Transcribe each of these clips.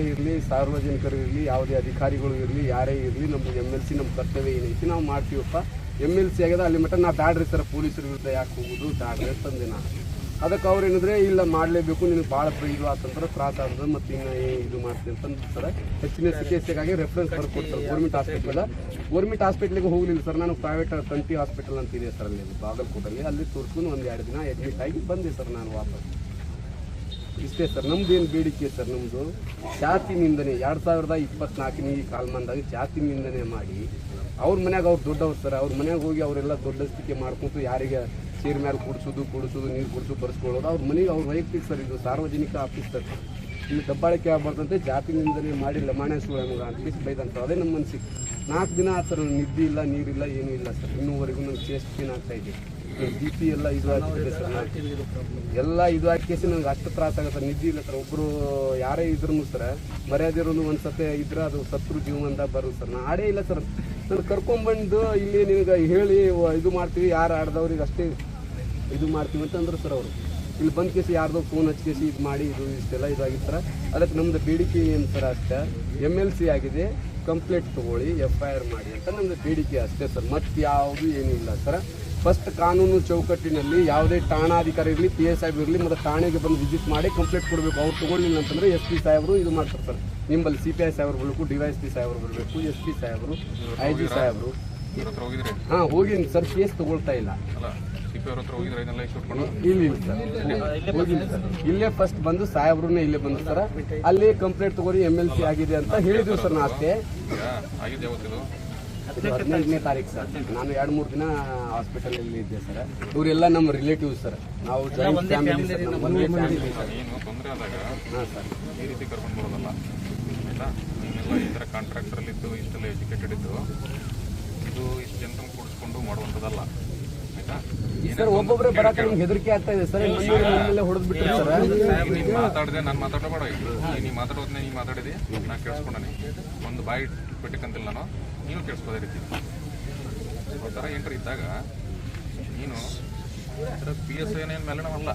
ಇರಲಿ, ಸಾರ್ವಜನಿಕರು ಇರಲಿ, ಯಾವುದೇ ಅಧಿಕಾರಿಗಳು ಇರಲಿ, ಯಾರೇ ಇರಲಿ, ನಮ್ಮ ಎಂ ಎಲ್ ಸಿ ನಮ್ಮ ಕರ್ತವ್ಯ ಏನೈತಿ, ನಾವು ಮಾಡ್ತೀವಪ್ಪ. ಎಂ ಎಲ್ ಸಿ ಆಗ್ಯದ, ಅಲ್ಲಿ ಮಟ್ಟ ನಾ ಬ್ಯಾಡ್ರಿ ಸರ್, ಪೊಲೀಸರ ವಿರುದ್ಧ ಯಾಕೆ ಹೋಗುದು, ಬ್ಯಾಡ್ರಿ ಅಂತಂದೆ ನಾನು ಅದಕ್ಕೆ ಅವ್ರು ಏನಿದ್ರೆ, ಇಲ್ಲ, ಮಾಡಲೇಬೇಕು, ನಿನಗೆ ಭಾಳ ಇದು ಆತಂದ್ರೆ ತ್ರಾಸ ಆಗ್ತದೆ ಮತ್ತು ಇನ್ನು ಇದು ಮಾಡ್ತೀನಿ ಅಂತಂದು ಸರ್. ಹೆಚ್ಚಿನ ಚಿಕಿತ್ಸೆಗಾಗಿ ರೆಫರೆನ್ಸ್ ಬರ್ಕೊಡ್ತಾರೆ ಗೌರ್ಮೆಂಟ್ ಹಾಸ್ಪಿಟಲ್ ಗೌರ್ಮೆಂಟ್ ಹಾಸ್ಪಿಟ್ಲಿಗೆ ಹೋಗಲಿಲ್ಲ ಸರ್. ನಾನು ಪ್ರೈವೇಟ್ ಕಂಟಿ ಹಾಸ್ಪಿಟಲ್ ಅಂತಿದೆ ಸರ್ ಅಲ್ಲಿ ಬಾಗಲಕೋಟಲ್ಲಿ ಅಲ್ಲಿ ತೋರಿಸ್ಕೊಂಡು ಒಂದು ಎರಡು ದಿನ ಅಡ್ಮಿಟ್ ಆಗಿ ಬಂದೆ ಸರ್ ನಾನು ವಾಪಸ್. ಇಷ್ಟೇ ಸರ್ ನಮ್ದು ಏನು ಬೇಡಿಕೆ ಸರ್ ನಮ್ಮದು ಜಾತಿ ನಿಂದನೆ ಎರಡು ಸಾವಿರದ ಇಪ್ಪತ್ನಾಲ್ಕನೇ ಕಾಲ್ಮಾನದಾಗ ಜಾತಿ ನಿಂದನೆ ಮಾಡಿ, ಅವ್ರ ಮನ್ಯಾಗ ಅವ್ರು ದೊಡ್ಡವ್ರು ಸರ್, ಅವ್ರ ಮನ್ಯಾಗ ಹೋಗಿ ಅವರೆಲ್ಲ ದೊಡ್ಡಸ್ತಿಕೆ ಮಾಡ್ಕೊಂತು ಯಾರಿಗೆ ಚೇರ್ ಮೇಲೆ ಕುಡಿಸೋದು ಕುಡಿಸೋದು, ನೀರು ಕುಡಿಸೋದು ಬರ್ಸ್ಕೊಳ್ಳೋದು, ಅವ್ರ ಮನೆಗೆ ಅವ್ರ ವೈಯಕ್ತಿಕ ಸರ್ ಇದು ಸಾರ್ವಜನಿಕ ಆಫೀಸ್ ಸರ್. ಇಲ್ಲಿ ದಬ್ಬಾಳಿಕೆ ಆಗ್ಬಾರ್ದಂತೆ ಜಾತಿ ನಿಂದನೆ ಮಾಡಿ ಲಮಾಣೆ ಸುಳ್ಳು ಅಂತ ಬೈದಂತ ಅದೇ ನಮ್ಮ ಮನಸ್ಸಿಗೆ ನಾಲ್ಕು ದಿನ ಆ ಥರ ನಿದ್ದೆ ಇಲ್ಲ, ನೀರಿಲ್ಲ, ಏನೂ ಇಲ್ಲ ಸರ್. ಇನ್ನೂವರೆಗೂ ನಂಗೆ ಚೇಸ್ಟ್ ಏನಾಗ್ತಾ ಇದೆ. ಬಿ ಪಿ ಎಲ್ಲ ಇದು ಆಗ್ತಿದೆ ಸರ್. ಎಲ್ಲ ಇದು ಹಾಕಿಸಿ ನನಗೆ ಅಷ್ಟು ತ್ರಾಸ ಆಗುತ್ತೆ ನಿದ್ದೆ ಇಲ್ಲ ಸರ್. ಒಬ್ಬರು ಯಾರೇ ಇದ್ರು ಸರ್ ಮರ್ಯಾದಿರೋನು ಒಂದು ಸತೆ ಇದ್ರೆ ಅದು ಸತ್ರು ಜೀವನದ ಬರು ಸರ್. ನಾನು ಆಡೇ ಇಲ್ಲ ಸರ್. ನಾನು ಕರ್ಕೊಂಬಂದು ಇಲ್ಲಿ ನಿನಗೆ ಹೇಳಿ ಇದು ಮಾಡ್ತೀವಿ, ಯಾರು ಆಡ್ದವ್ರಿಗೆ ಅಷ್ಟೇ ಇದು ಮಾಡ್ತೀವಿ ಅಂತ ಅಂದ್ರು ಸರ್ ಅವರು. ಇಲ್ಲಿ ಬಂದ್ ಕೇಸಿ ಯಾರ್ದೋ ಫೋನ್ ಹಚ್ಕೇಸಿ ಇದು ಮಾಡಿ, ಇದು ಇಷ್ಟೆಲ್ಲ ಇದಾಗಿತ್ತು ಅದಕ್ಕೆ ನಮ್ದು ಬೇಡಿಕೆ ಏನು ಸರ್ ಅಷ್ಟೇ. ಎಂ ಎಲ್ ಸಿ ಆಗಿದೆ. ಕಂಪ್ಲೇಂಟ್ ತಗೊಳ್ಳಿ ಎಫ್ ಐ ಆರ್ ಮಾಡಿ ಅಂತ ನಮ್ದು ಬೇಡಿಕೆ ಅಷ್ಟೇ ಸರ್. ಮತ್ತೆ ಯಾವುದು ಇಲ್ಲ ಸರ್. ಫಸ್ಟ್ ಕಾನೂನು ಚೌಕಟ್ಟಿನಲ್ಲಿ ಯಾವುದೇ ಠಾಣಾಧಿಕಾರಿ ಇರಲಿ ಪಿ ಎಸ್ ಸಾಹೇಬ್ ಇರಲಿ ಮತ್ತು ಠಾಣೆಗೆ ಬಂದು ವಿಸಿಟ್ ಮಾಡಿ ಕಂಪ್ಲೇಂಟ್ ಕೊಡಬೇಕು. ಅವ್ರು ತೊಗೊಂಡಿಲ್ಲ ಅಂತಂದರೆ ಎಸ್ ಪಿ ಸಾಹೇಬರು ಇದು ಮಾಡ್ತಿರ್ತಾರೆ. ಸರ್ ನಿಮ್ಮಲ್ಲಿ ಸಿ ಪಿ ಐ ಸಾಹೇಬರು ಬರಬೇಕು ಡಿ ವೈ ಎಸ್ ಪಿ ಸಾಹೇಬರು ಬರಬೇಕು ಎಸ್ ಪಿ ಸಾಹೇಬರು. ಐ ಜಿ ಸಾಹೇಬರು ಹಾಂ ಹೋಗಿನಿ ಸರ್ ಕೇಸ್ ತೊಗೊಳ್ತಾ ಇಲ್ಲ. ಇಲ್ಲಿ ಇಲ್ಲ ಸರ್. ಇಲ್ಲೇ ಫಸ್ಟ್ ಬಂದು ಸಾಹೇಬ್ರನ್ನೇ ಇಲ್ಲೇ ಬಂದು ಸರ್. ಅಲ್ಲಿ ಕಂಪ್ಲೇಂಟ್ ತಗೋರಿ ಎಂ ಎಲ್ ಸಿ ಆಗಿದೆ ಅಂತ ಹೇಳಿದ್ವಿ ಸರ್ ನಾ ಅಷ್ಟೇ ಈಗ ಹದಿನೆಂಟನೇ ತಾರೀಕು ಸರ್. ನಾನು ಎರಡು ಮೂರು ದಿನ ಹಾಸ್ಪಿಟಲ್ ಅಲ್ಲಿ ಇದ್ದೆ ಸರ್. ಇವರೆಲ್ಲ ನಮ್ಮ ರಿಲೇಟಿವ್ ಸರ್. ನಾವು ಜಾಯಿಂಟ್ ಫ್ಯಾಮಿಲಿ ಸರ್. ನಮ್ಮ ಒಂದೇ ಫ್ಯಾಮಿಲಿ ಸರ್. ನೀನು ಹಾಂ ಸರ್. ಈ ರೀತಿ ಕರ್ಕೊಂಡು ಬರೋದಲ್ಲ ಆಯಿತಾ? ನೀನೆಲ್ಲ ಈ ಥರ ಕಾಂಟ್ರಾಕ್ಟರಲ್ಲಿದ್ದು ಇಷ್ಟೆಲ್ಲ ಎಜುಕೇಟೆಡ್ ಇದ್ದು ಇದು ಇಷ್ಟು ಜನರನ್ನು ಕೂಡಿಸ್ಕೊಂಡು ಮಾಡುವಂಥದ್ದಲ್ಲ. ಆಯ್ತಾ? ಸರ್ ಒಬ್ಬೊಬ್ಬರೇ ಬರಕ್ಕೆ ನಮ್ಗೆ ಹೆದರಿಕೆ ಆಗ್ತಾ ಇದೆ ಸರ್. ನಮ್ಮಲ್ಲೇ ಹೊಡೆದು ಬಿಟ್ರಿ ಸರ್. ನೀನು ಮಾತಾಡಿದೆ ನಾನು ಮಾತಾಡಬೇಡ ನೀನು ಮಾತಾಡೋದನ್ನೇ ನೀವು ಮಾತಾಡಿದೆ? ನಾ ಕೇಳಿಸ್ಕೊಂಡನೆ ಒಂದು ಬಾಯಿ ಬಿಟ್ಟಕ್ಕಂತಿಲ್ಲ ನಾನು. ನೀನು ಕೇಳಿಸ್ಕೋದೇ ರೀತಿ ಒಂಥರ ಥರ ಎಂಟ್ರಿ ಇದ್ದಾಗ ನೀನು ಪಿ ಎಸ್ ಏನೇನು ಮೇಲೆ ಅಲ್ಲ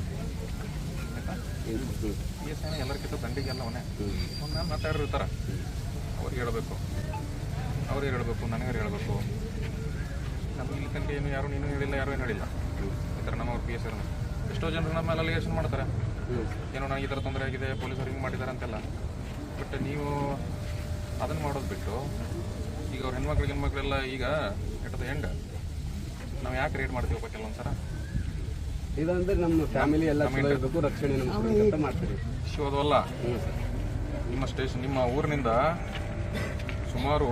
ಪಿ ಎಸ್ ಐನ ಎಲ್ಲರಿಗಿಂತ ದಂಡಿಗೆ ಎಲ್ಲ ಅವನೇ. ನಾನು ಮಾತಾಡಿರ್ತಾರ ಅವ್ರಿಗೆ ಹೇಳಬೇಕು. ಅವ್ರಿಗೆ ಹೇಳಬೇಕು? ನನಗೆ ಹೇಳಬೇಕು? ನಮ್ಮ ಇಲ್ಲಿ ತನಕ ಏನು ಯಾರು ನೀನು ಹೇಳಿಲ್ಲ, ಯಾರು ಏನು ಹೇಳಿಲ್ಲ. ಈ ಥರ ನಮ್ಮವ್ರು ಪಿ ಎಸ್ ಎಷ್ಟೋ ಜನರು ನಮ್ಮ ಮೇಲೆ ಅಲಿಗೇಷನ್ ಮಾಡ್ತಾರೆ. ಏನೋ ನನಗೆ ಈ ಥರ ತೊಂದರೆ ಆಗಿದೆ ಪೊಲೀಸರು ಹಿಂಗೆ ಮಾಡಿದ್ದಾರೆ ಅಂತೆಲ್ಲ. ಬಟ್ ನೀವು ಅದನ್ನು ಮಾಡೋದು ಬಿಟ್ಟು ಈಗ ಅವ್ರ ಹೆಣ್ಮಕ್ಳಿಗೆ ಹೆಣ್ಮಕ್ಳೆಲ್ಲ ಈಗ ಎಟ್ ದ ಎಂಡ್ ನಾವು ಯಾಕೆ ರೇಟ್ ಮಾಡ್ತೀವಪ್ಪ ಕೆಲವೊಂದು ಸರ ಇದಂದ್ರೆ ನಮ್ಮ ಫ್ಯಾಮಿಲಿ ಎಲ್ಲ ಚಲೋ ಇರಬೇಕು ರಕ್ಷಣೆ ನಮ್ಮ ಅಂತ ಮಾಡ್ತೀವಿ. ಶಿವದವಲ್ಲ ನಿಮ್ಮ ಸ್ಟೇಷನ್ ನಿಮ್ಮ ಊರಿನಿಂದ ಸುಮಾರು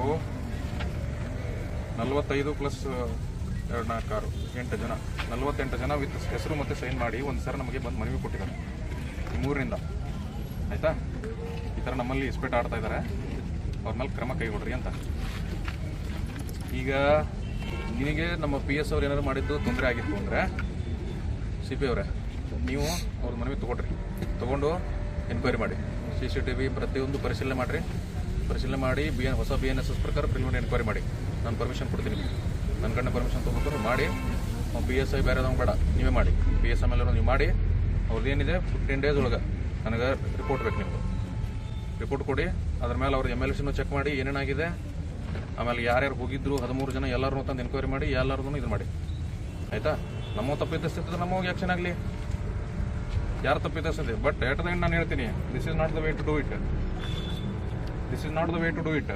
ನಲವತ್ತೈದು ಪ್ಲಸ್ ಎರಡು ನಾಲ್ಕು ಕಾರು ಎಂಟು ಜನ ನಲವತ್ತೆಂಟು ಜನ ವಿತ್ ಹೆಸರು ಮತ್ತು ಸೈನ್ ಮಾಡಿ ಒಂದು ಸರ್ ನಮಗೆ ಬಂದು ಮನವಿ ಕೊಟ್ಟಿದ್ದಾರೆ. ನಿಮ್ಮೂರಿನಿಂದ. ಆಯಿತಾ? ಈ ಥರ ನಮ್ಮಲ್ಲಿ ಇಸ್ಪೇಟ್ ಆಡ್ತಾ ಇದ್ದಾರೆ. ಅವ್ರ ಮೇಲೆ ಕ್ರಮ ಕೈಗೊಡ್ರಿ ಅಂತ. ಈಗ ನಿನಗೆ ನಮ್ಮ ಪಿ ಎಸ್ ಅವ್ರು ಏನಾದ್ರು ಮಾಡಿದ್ದು ತೊಂದರೆ ಆಗಿತ್ತು ಅಂದರೆ ಸಿ ಪಿ ಅವರೇ, ನೀವು ಅವ್ರ ಮನವಿ ತೊಗೊಳ್ರಿ. ತೊಗೊಂಡು ಎನ್ಕ್ವೈರಿ ಮಾಡಿ. ಸಿ ಸಿ ಟಿ ವಿ ಪ್ರತಿಯೊಂದು ಪರಿಶೀಲನೆ ಮಾಡಿರಿ. ಪರಿಶೀಲನೆ ಮಾಡಿ ಬಿ ಎನ್ ಹೊಸ ಬಿ ಎನ್ ಎಸ್ ಎಸ್ ಪ್ರಕಾರ ಪ್ರಿಲಿಮಿನರಿ ಎನ್ಕ್ವೈರಿ ಮಾಡಿ. ನಾನು ಪರ್ಮಿಷನ್ ಕೊಡ್ತೀನಿ. ನನ್ನ ಕಡೆ ಪರ್ಮಿಷನ್ ತೊಗೊಂಡು ಮಾಡಿ. ಬಿ ಎಸ್ ಐ ಬೇರೆ ಬೇಡ. ನೀವೇ ಮಾಡಿ. ಬಿ ಎಸ್ ಮೇಲೆ ನೀವು ಮಾಡಿ. ಅವ್ರದ್ದು ಏನಿದೆ ಫಿಫ್ಟೀನ್ ಡೇಸ್ ಒಳಗೆ ನನಗೆ ರಿಪೋರ್ಟ್ ಬೇಕು ನಿಮ್ಮದು ರಿಪೋರ್ಟ್ ಕೊಡಿ. ಅದ್ರ ಮೇಲೆ ಅವ್ರ ಎಂ ಎಲ್ ಸಿನೂ ಚೆಕ್ ಮಾಡಿ ಏನೇನಾಗಿದೆ, ಆಮೇಲೆ ಯಾರ್ಯಾರು ಹೋಗಿದ್ರು, ಹದಿಮೂರು ಜನ ಎಲ್ಲರೂ ತಂದು ಎನ್ಕ್ವೈರಿ ಮಾಡಿ ಎಲ್ಲರದೂ ಇದು ಮಾಡಿ. ಆಯ್ತಾ? ನಮ್ಮ ತಪ್ಪಿದ್ದಷ್ಟಿದ್ರೆ ನಮ್ಮ ಹೋಗಿ ಆಕ್ಷನ್ ಆಗಲಿ. ಯಾರು ತಪ್ಪಿದ್ದಷ್ಟೇ ಬಟ್ ಎಟ್ ದ ನಾನು ಹೇಳ್ತೀನಿ this is not the way to do it this is not the way to do it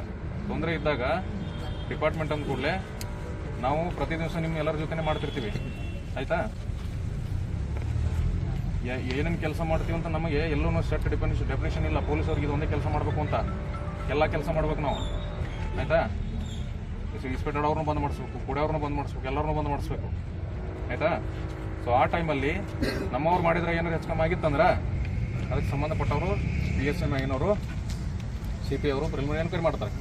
ತೊಂದರೆ ಇದ್ದಾಗ ಡಿಪಾರ್ಟ್ಮೆಂಟ್ ಅಂದ ಕೂಡಲೇ ನಾವು ಪ್ರತಿ ದಿವಸ ನಿಮ್ಮ ಎಲ್ಲರ ಜೊತೆನೇ ಮಾಡ್ತಿರ್ತೀವಿ. ಆಯ್ತಾ? ಏನೇನು ಕೆಲಸ ಮಾಡ್ತೀವಿ ಅಂತ ನಮಗೆ ಎಲ್ಲೂ ಸೆಟ್ ಡಿಫಿನಿಷನ್ ಡೆಫಿನೇಷನ್ ಇಲ್ಲ. ಪೊಲೀಸರಿಗೆ ಇದು ಒಂದೇ ಕೆಲಸ ಮಾಡಬೇಕು ಅಂತ. ಎಲ್ಲ ಕೆಲಸ ಮಾಡ್ಬೇಕು ನಾವು. ಆಯ್ತಾ? ಇನ್ಸ್ಪೆಕ್ಟರ್ ಅವ್ರನ್ನೂ ಬಂದ್ ಮಾಡಿಸ್ಬೇಕು ಕುಡಿಯೋರ್ನೂ ಬಂದ್ ಮಾಡಿಸ್ಬೇಕು ಎಲ್ಲರನ್ನೂ ಬಂದ್ ಮಾಡಿಸ್ಬೇಕು. ಆಯ್ತಾ? ಸೊ ಆ ಟೈಮಲ್ಲಿ ನಮ್ಮವ್ರು ಮಾಡಿದ್ರೆ ಏನಾದ್ರು ಹೆಚ್ಚು ಕಮ್ಮಿ ಆಗಿತ್ತಂದ್ರೆ ಅದಕ್ಕೆ ಸಂಬಂಧಪಟ್ಟವರು ಬಿ ಎಸ್ ಎನ್ ಐನವರು ಸಿ ಪಿ ಅವರು ಪ್ರಿಲಿಮಿನರಿ ಎನ್ಕ್ವೈರಿ ಮಾಡ್ತಾರೆ.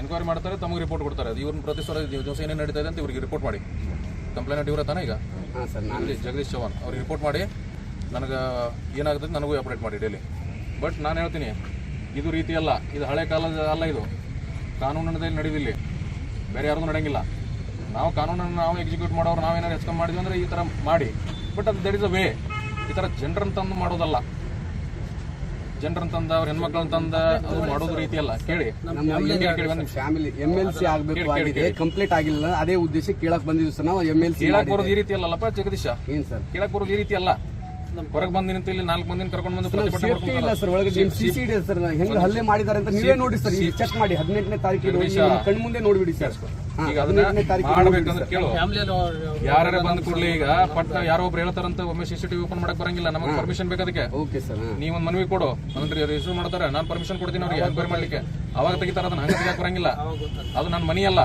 ಎನ್ಕ್ವೈರಿ ಮಾಡ್ತಾರೆ ತಮಗೆ ರಿಪೋರ್ಟ್ ಕೊಡ್ತಾರೆ. ಅದು ಇವ್ರನ್ನ ಪ್ರತಿ ಸಲ ದಿವಸ ಏನೇನು ನಡೀತಾ ಇದೆ ಅಂತ ಇವ್ರಿಗೆ ರಿಪೋರ್ಟ್ ಮಾಡಿ. ಕಂಪ್ಲೇಂಟ್ ಇವರ ತಾನೇ ಈಗ? ಜಗದೀಶ್ ಚವಾನ್ ಅವ್ರಿಗೆ ರಿಪೋರ್ಟ್ ಮಾಡಿ. ನನಗೆ ಏನಾಗುತ್ತೆ ನನಗೂ ಅಪ್ಡೇಟ್ ಮಾಡಿ ಡೈಲಿ ಬಟ್ ನಾನು ಹೇಳ್ತೀನಿ ಇದು ರೀತಿ ಅಲ್ಲ ಇದು ಹಳೆ ಕಾಲದ ಅಲ್ಲ ಇದು. ಕಾನೂನಿನಲ್ಲಿ ನಡೆದಿಲ್ಲಿ. ಬೇರೆ ಯಾರೂ ನಡೆಯಂಗಿಲ್ಲ. ನಾವು ಕಾನೂನನ್ನು ನಾವು ಎಕ್ಸಿಕ್ಯೂಟ್ ಮಾಡೋರು ನಾವೇನಾದ್ರು ಹೆಚ್ಕೊಂಡ್ ಮಾಡಿದ್ವಿ ಅಂದರೆ ಈ ಥರ ಮಾಡಿ. ಬಟ್ ಅದು ದಟ್ ಇಸ್ ಅ ವೇ ಈ ಥರ ಜನರನ್ನು ತಂದು ಮಾಡೋದಲ್ಲ. ಜನರನ್ನು ತಂದ ಅವ್ರ ಹೆಣ್ಮಕ್ಳನ್ನ ತಂದ ಅದು ಮಾಡೋದು ರೀತಿ ಅಲ್ಲ. ಕೇಳಿ. ಫ್ಯಾಮಿಲಿ ಎಂ ಎಲ್ ಸಿ ಆಗಬೇಕು ಆಗಿದೆ. ಕಂಪ್ಲೀಟ್ ಆಗಿಲ್ಲ. ಅದೇ ಉದ್ದೇಶ ಕೇಳಕ್ ಬಂದಿದ್ವಿ ಸರ್ ನಾವು ಎಂ ಎಲ್ ಸಿ ಕೇಳಕ್ ಬರೋದು ಈ ರೀತಿ ಅಲ್ಲಪ್ಪ ಜಗದೀಶ? ಏನ್ ಸರ್? ಕೇಳಕ್ ಬರೋದು ಈ ರೀತಿ ಅಲ್ಲ. ಹೊರಗೆ ಬಂದು ನಿಂತು ಇಲ್ಲಿ ನಾಲ್ಕು ಮಂದಿನ ಕರ್ಕೊಂಡು ಬಂದು ಪ್ರತಿಭಟನೆ ಸೇಫ್ಟಿ ಇಲ್ಲ ಸರ್ ಒಳಗೆ ಸಿ ಸಿ ಇದೆ ಸರ್ ಹೆಂಗ್ ಹಲ್ಲೆ ಮಾಡಿದಾರೆ ಅಂತ ನೀವೇ ನೋಡಿ ಸರ್ ಚೆಕ್ ಮಾಡಿ ಹದಿನೆಂಟನೇ ತಾರೀಕಿಗೆ ಹೋಗಿ ನಿಮ್ಮ ಕಣ್ ಮುಂದೆ ನೋಡ್ಬಿಡಿ ಸರ್. ಈಗ ಅದನ್ನ ಹದಿನೆಂಟನೇ ತಾರೀಕಿಗೆ ಮಾಡ್ಬೇಕಂದ್ರೆ ಕೇಳು. ಯಾರೇ ಬಂದ ಕೂಡಲೇ ಈಗ ಪಟ್ಟ ಯಾರೋ ಒಬ್ರು ಹೇಳ್ತಾರಂತ ಒಮ್ಮೆ ಸಿಸಿಟಿವಿ ಓಪನ್ ಮಾಡಕ್ ಬರಂಗಿಲ್ಲ ನಮಗೆ ಪರ್ಮಿಷನ್ ಬೇಕಾದಕ್ಕೆ ಓಕೆ ಸರ್ ನೀವ್ ಒಂದ್ ಮನವಿ ಕೊಡು. ಅಂದ್ರೆ ರಿಜಿಸ್ಟರ್ ಮಾಡ್ತಾರೆ ನಾನು ಪರ್ಮಿಷನ್ ಕೊಡ್ತೀನಿ ಅವ್ರಿಗೆ ಎನ್ಕ್ವೈರಿ ಮಾಡ್ಲಿಕ್ಕೆ. ಅವಾಗ ತೆಗಿತಾರ ಅದನ್ನ ಹಂಗ ತೆಗಿಯಕ್ ಬರಂಗಿಲ್ಲ. ಅದು ನನ್ನ ಮನಿ ಅಲ್ಲ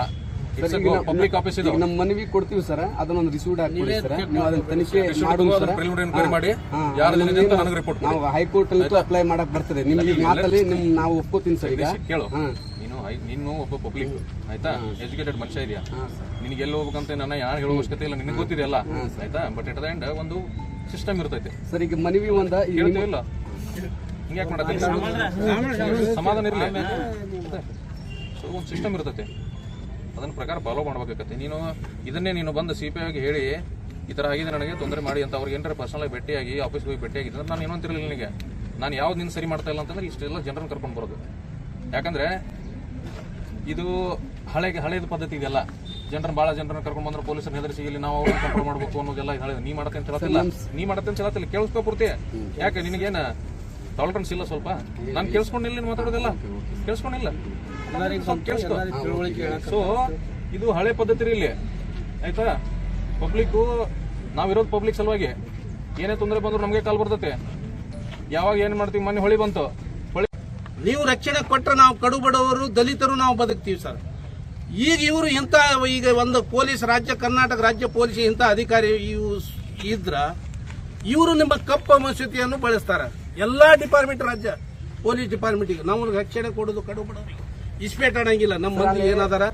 ಪಬ್ಲಿಕ್ ಆಫೀಸ್ ಇದು. ನಮ್ಮ ಮನವಿ ಕೊಡ್ತೀವಿ ಸರ್. ಅದನ್ನೊಂದು ರಿಸೀವ್ಡ್ ಹಾಕ್ಬಿಡಿ ಸರ್. ನೀವು ಅದನ್ನ ತನಿಖೆ ಮಾಡೋಣ ಸರ್. ಪ್ರಿಲಿಮಿನರಿ ಮಾಡಿ. ಯಾರ ಅಂತ ನನಗೆ ರಿಪೋರ್ಟ್ ನಾವು ಹೈಕೋರ್ಟ್ ಅಲ್ಲಿ ಅಪ್ಲೈ ಮಾಡಕ್ ಬರ್ತದೆ. ನಿಮ್ಗೆ ಮಾತಲ್ಲಿ ನಿಮ್ ನಾವು ಒಪ್ಕೋತೀನಿ ಸರ್ ಈಗ. ಕೇಳು. ನೀನು ನೀನು ಒಬ್ಬ ಪಬ್ಲಿಕ್ ಆಯ್ತಾ? ಎಜುಕೇಟೆಡ್ ಮನುಷ್ಯ ಇದೆಯಾ. ನಿನಗೆ ಎಲ್ಲಿ ಹೋಗ್ಬೇಕಂತ ನನ್ನ ಯಾರು ಹೇಳೋ ಅವಶ್ಯಕತೆ ಇಲ್ಲ. ನಿನಗೆ ಗೊತ್ತಿದೆಯಲ್ಲ? ಆಯ್ತಾ? ಬಟ್ ಇಟ್ ದ ಎಂಡ್ ಒಂದು ಸಿಸ್ಟಮ್ ಇರ್ತೈತೆ. ಸರ್ ಈಗ ಮನವಿ ಒಂದ ಇಲ್ಲ ನಿಮ್ಮ- ಕೇಳ್ತೀವಿಲ್ಲ ಯಾಕೆ ಮಾಡತ್ತೆ ಸಮಾಧಾನ ಇರಲಿ. ಸೊ ಒಂದು ಸಿಸ್ಟಮ್ ಇರ್ತೈತೆ. ಅದನ್ನ ಪ್ರಕಾರ ಫಾಲೋ ಮಾಡ್ಬೇಕಾಗತ್ತೆ. ನೀನು ಇದನ್ನೇ ನೀನು ಬಂದು ಸಿ ಪಿ ಆಗಿ ಹೇಳಿ ಈ ಥರ ಆಗಿದೆ ನನಗೆ ತೊಂದರೆ ಮಾಡಿ ಅಂತ ಅವ್ರಿಗೆ ಏನಾರ ಪರ್ಸನಲ್ ಭೇಟಿಯಾಗಿ ಆಫೀಸ್ಗೆ ಹೋಗಿ ಭೇಟಿಯಾಗಿದ್ದರೆ ನಾನು ಏನೋ ಅಂತಿರಲಿಲ್ಲ ನಿನಗೆ. ನಾನು ಯಾವ್ದು ನಿನ್ನ ಸರಿ ಮಾಡ್ತಾ ಇಲ್ಲ ಅಂತಂದ್ರೆ ಇಷ್ಟೆಲ್ಲ ಜನರನ್ನು ಕರ್ಕೊಂಡು ಬರೋದು. ಯಾಕಂದ್ರೆ ಇದು ಹಳೆಗೆ ಹಳೇದು ಪದ್ಧತಿ ಇದೆಲ್ಲ. ಜನರನ್ನ ಭಾಳ ಜನರನ್ನ ಕರ್ಕೊಂಡು ಬಂದ್ರೆ ಪೊಲೀಸರು ಹೆದರಿಸಿ ಇಲ್ಲಿ ನಾವು ಅವ್ರನ್ನ ಕಂಟ್ರೋಲ್ ಮಾಡ್ಬೇಕು ಅನ್ನೋದೆಲ್ಲ ಇದು ಹಳೇದು. ನೀ ಮಾಡತ್ತೆ ಅಂತ ಹೇಳತ್ತಿಲ್ಲ. ನೀ ಮಾಡತ್ತೆ ಅಂತ ಹೇಳತ್ತಿಲ್ಲ. ಕೇಳಿಸ್ಕೊ ಪೂರ್ತಿ. ಯಾಕೆ ನಿನಗೇನ? ಟಾಲರೆನ್ಸ್ ಇಲ್ಲ ಸ್ವಲ್ಪ. ನಾನು ಕೇಳಿಸ್ಕೊಂಡಿಲ್ಲ ನೀನು ಮಾತಾಡೋದಿಲ್ಲ. ಕೇಳಿಸ್ಕೊಂಡಿಲ್ಲ. ಸೊ ಇದು ಹಳೆ ಪದ್ಧತಿ ರೀ ಇಲ್ಲಿ. ಆಯ್ತಾ? ಪಬ್ಲಿಕ್ಕು ನಾವಿರೋದು ಪಬ್ಲಿಕ್ ಸಲುವಾಗಿ. ಏನೇ ತೊಂದರೆ ಬಂದ್ರು ನಮಗೆ ಕಾಲ್ ಬರ್ತೈತೆ. ಯಾವಾಗ ಏನ್ ಮಾಡ್ತೀವಿ? ಮೊನ್ನೆ ಹೊಳಿ ಬಂತು. ಹೊಳಿ ನೀವು ರಕ್ಷಣೆ ಕೊಟ್ಟರೆ ನಾವು ಕಡು ಬಡವರು ದಲಿತರು ನಾವು ಬದುಕ್ತೀವಿ ಸರ್. ಈಗ ಇವರು ಇಂಥ ಈಗ ಒಂದು ಪೊಲೀಸ್ ರಾಜ್ಯ ಕರ್ನಾಟಕ ರಾಜ್ಯ ಪೊಲೀಸ್ ಇಂಥ ಅಧಿಕಾರಿ ಇವು ಇದ್ರ ಇವರು ನಿಮ್ಮ ಕಪ್ಪ ಮಸೂತಿಯನ್ನು ಬಳಸ್ತಾರೆ. ಎಲ್ಲಾ ಡಿಪಾರ್ಟ್ಮೆಂಟ್ ರಾಜ್ಯ ಪೊಲೀಸ್ ಡಿಪಾರ್ಟ್ಮೆಂಟಿಗೆ ನಾವು ರಕ್ಷಣೆ ಕೊಡೋದು ಕಡು ಬಡವರಿಗೆ ಇಸ್ಪೇಟ್ ಆಡಂಗಿಲ್ಲ. ನಮ್ಮ ಮಂದಿ ಏನದಾರ?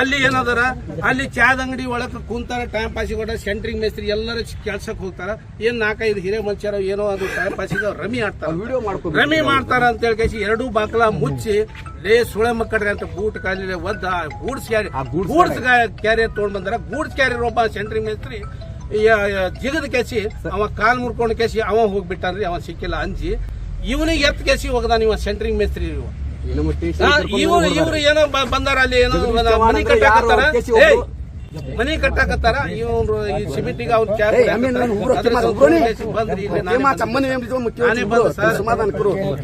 ಅಲ್ಲಿ ಏನದಾರ? ಅಲ್ಲಿ ಚಾದ ಅಂಗಡಿ ಒಳಗೆ ಕುಂತಾರ ಟೈಮ್ ಪಾಸಿಗೆ ಸೆಂಟ್ರಿಂಗ್ ಮೇಸ್ತ್ರಿ ಎಲ್ಲರೂ ಕೆಲ್ಸಕ್ಕೆ ಹೋಗ್ತಾರ. ಏನ್ ನಾಲ್ಕೈದು ಹಿರೇ ಮನುಷ್ಯರ ಏನೋ ಅದು ಟೈಮ್ ಪಾಸಿಗೆ ರಮಿ ಆಡ್ತಾರ. ರಮಿ ಮಾಡ್ತಾರ ಅಂತ ಹೇಳಿ ಎರಡೂ ಬಾಕ್ಲ ಮುಚ್ಚಿ ಲೇ ಸುಳೆ ಮಕ್ಕಳ್ರಿ ಅಂತ ಬೂಟ್ ಕಾಲಿಲೆ ಒದ್ದ ಗೂಡ್ಸ್ ಕ್ಯಾರಿ ಗೂಡ್ಸ್ ಕ್ಯಾರಿಯರ್ ತಗೊಂಡ್ ಬಂದಾರ. ಗೂಡ್ಸ್ ಕ್ಯಾರಿಯರ್ ಒಬ್ಬ ಸೆಂಟ್ರಿಂಗ್ ಮೇಸ್ತ್ರಿ ಜಿಗದ ಕೆಸಿ ಅವ ಕಾಲ್ ಮುರ್ಕೊಂಡು ಕೆಸಿ ಅವ ಹೋಗ್ಬಿಟ್ಟಾನ್ರಿ ಅವ ಸಿಕ್ಕಿಲ್ಲ ಅಂಜಿ. ಇವನಿಗೆ ಎತ್ ಕೆಸಿ ಹೋಗದ ನೀವು ಸೆಂಟ್ರಿಂಗ್ ಮೇಸ್ತ್ರಿ ಇವ. ಇವ್ರು ಇವ್ರು ಏನೋ ಬಂದಾರ ಅಲ್ಲಿ ಏನೋ ಮನಿ ಕಟ್ಟಾಕತ್ತಾರ? ಮನಿ ಕಟ್ಟಾಕತ್ತಾರ? ಇವ್ರು ಈ ಸಿಮೆಂಟಿಗೆ ಅವ್ರ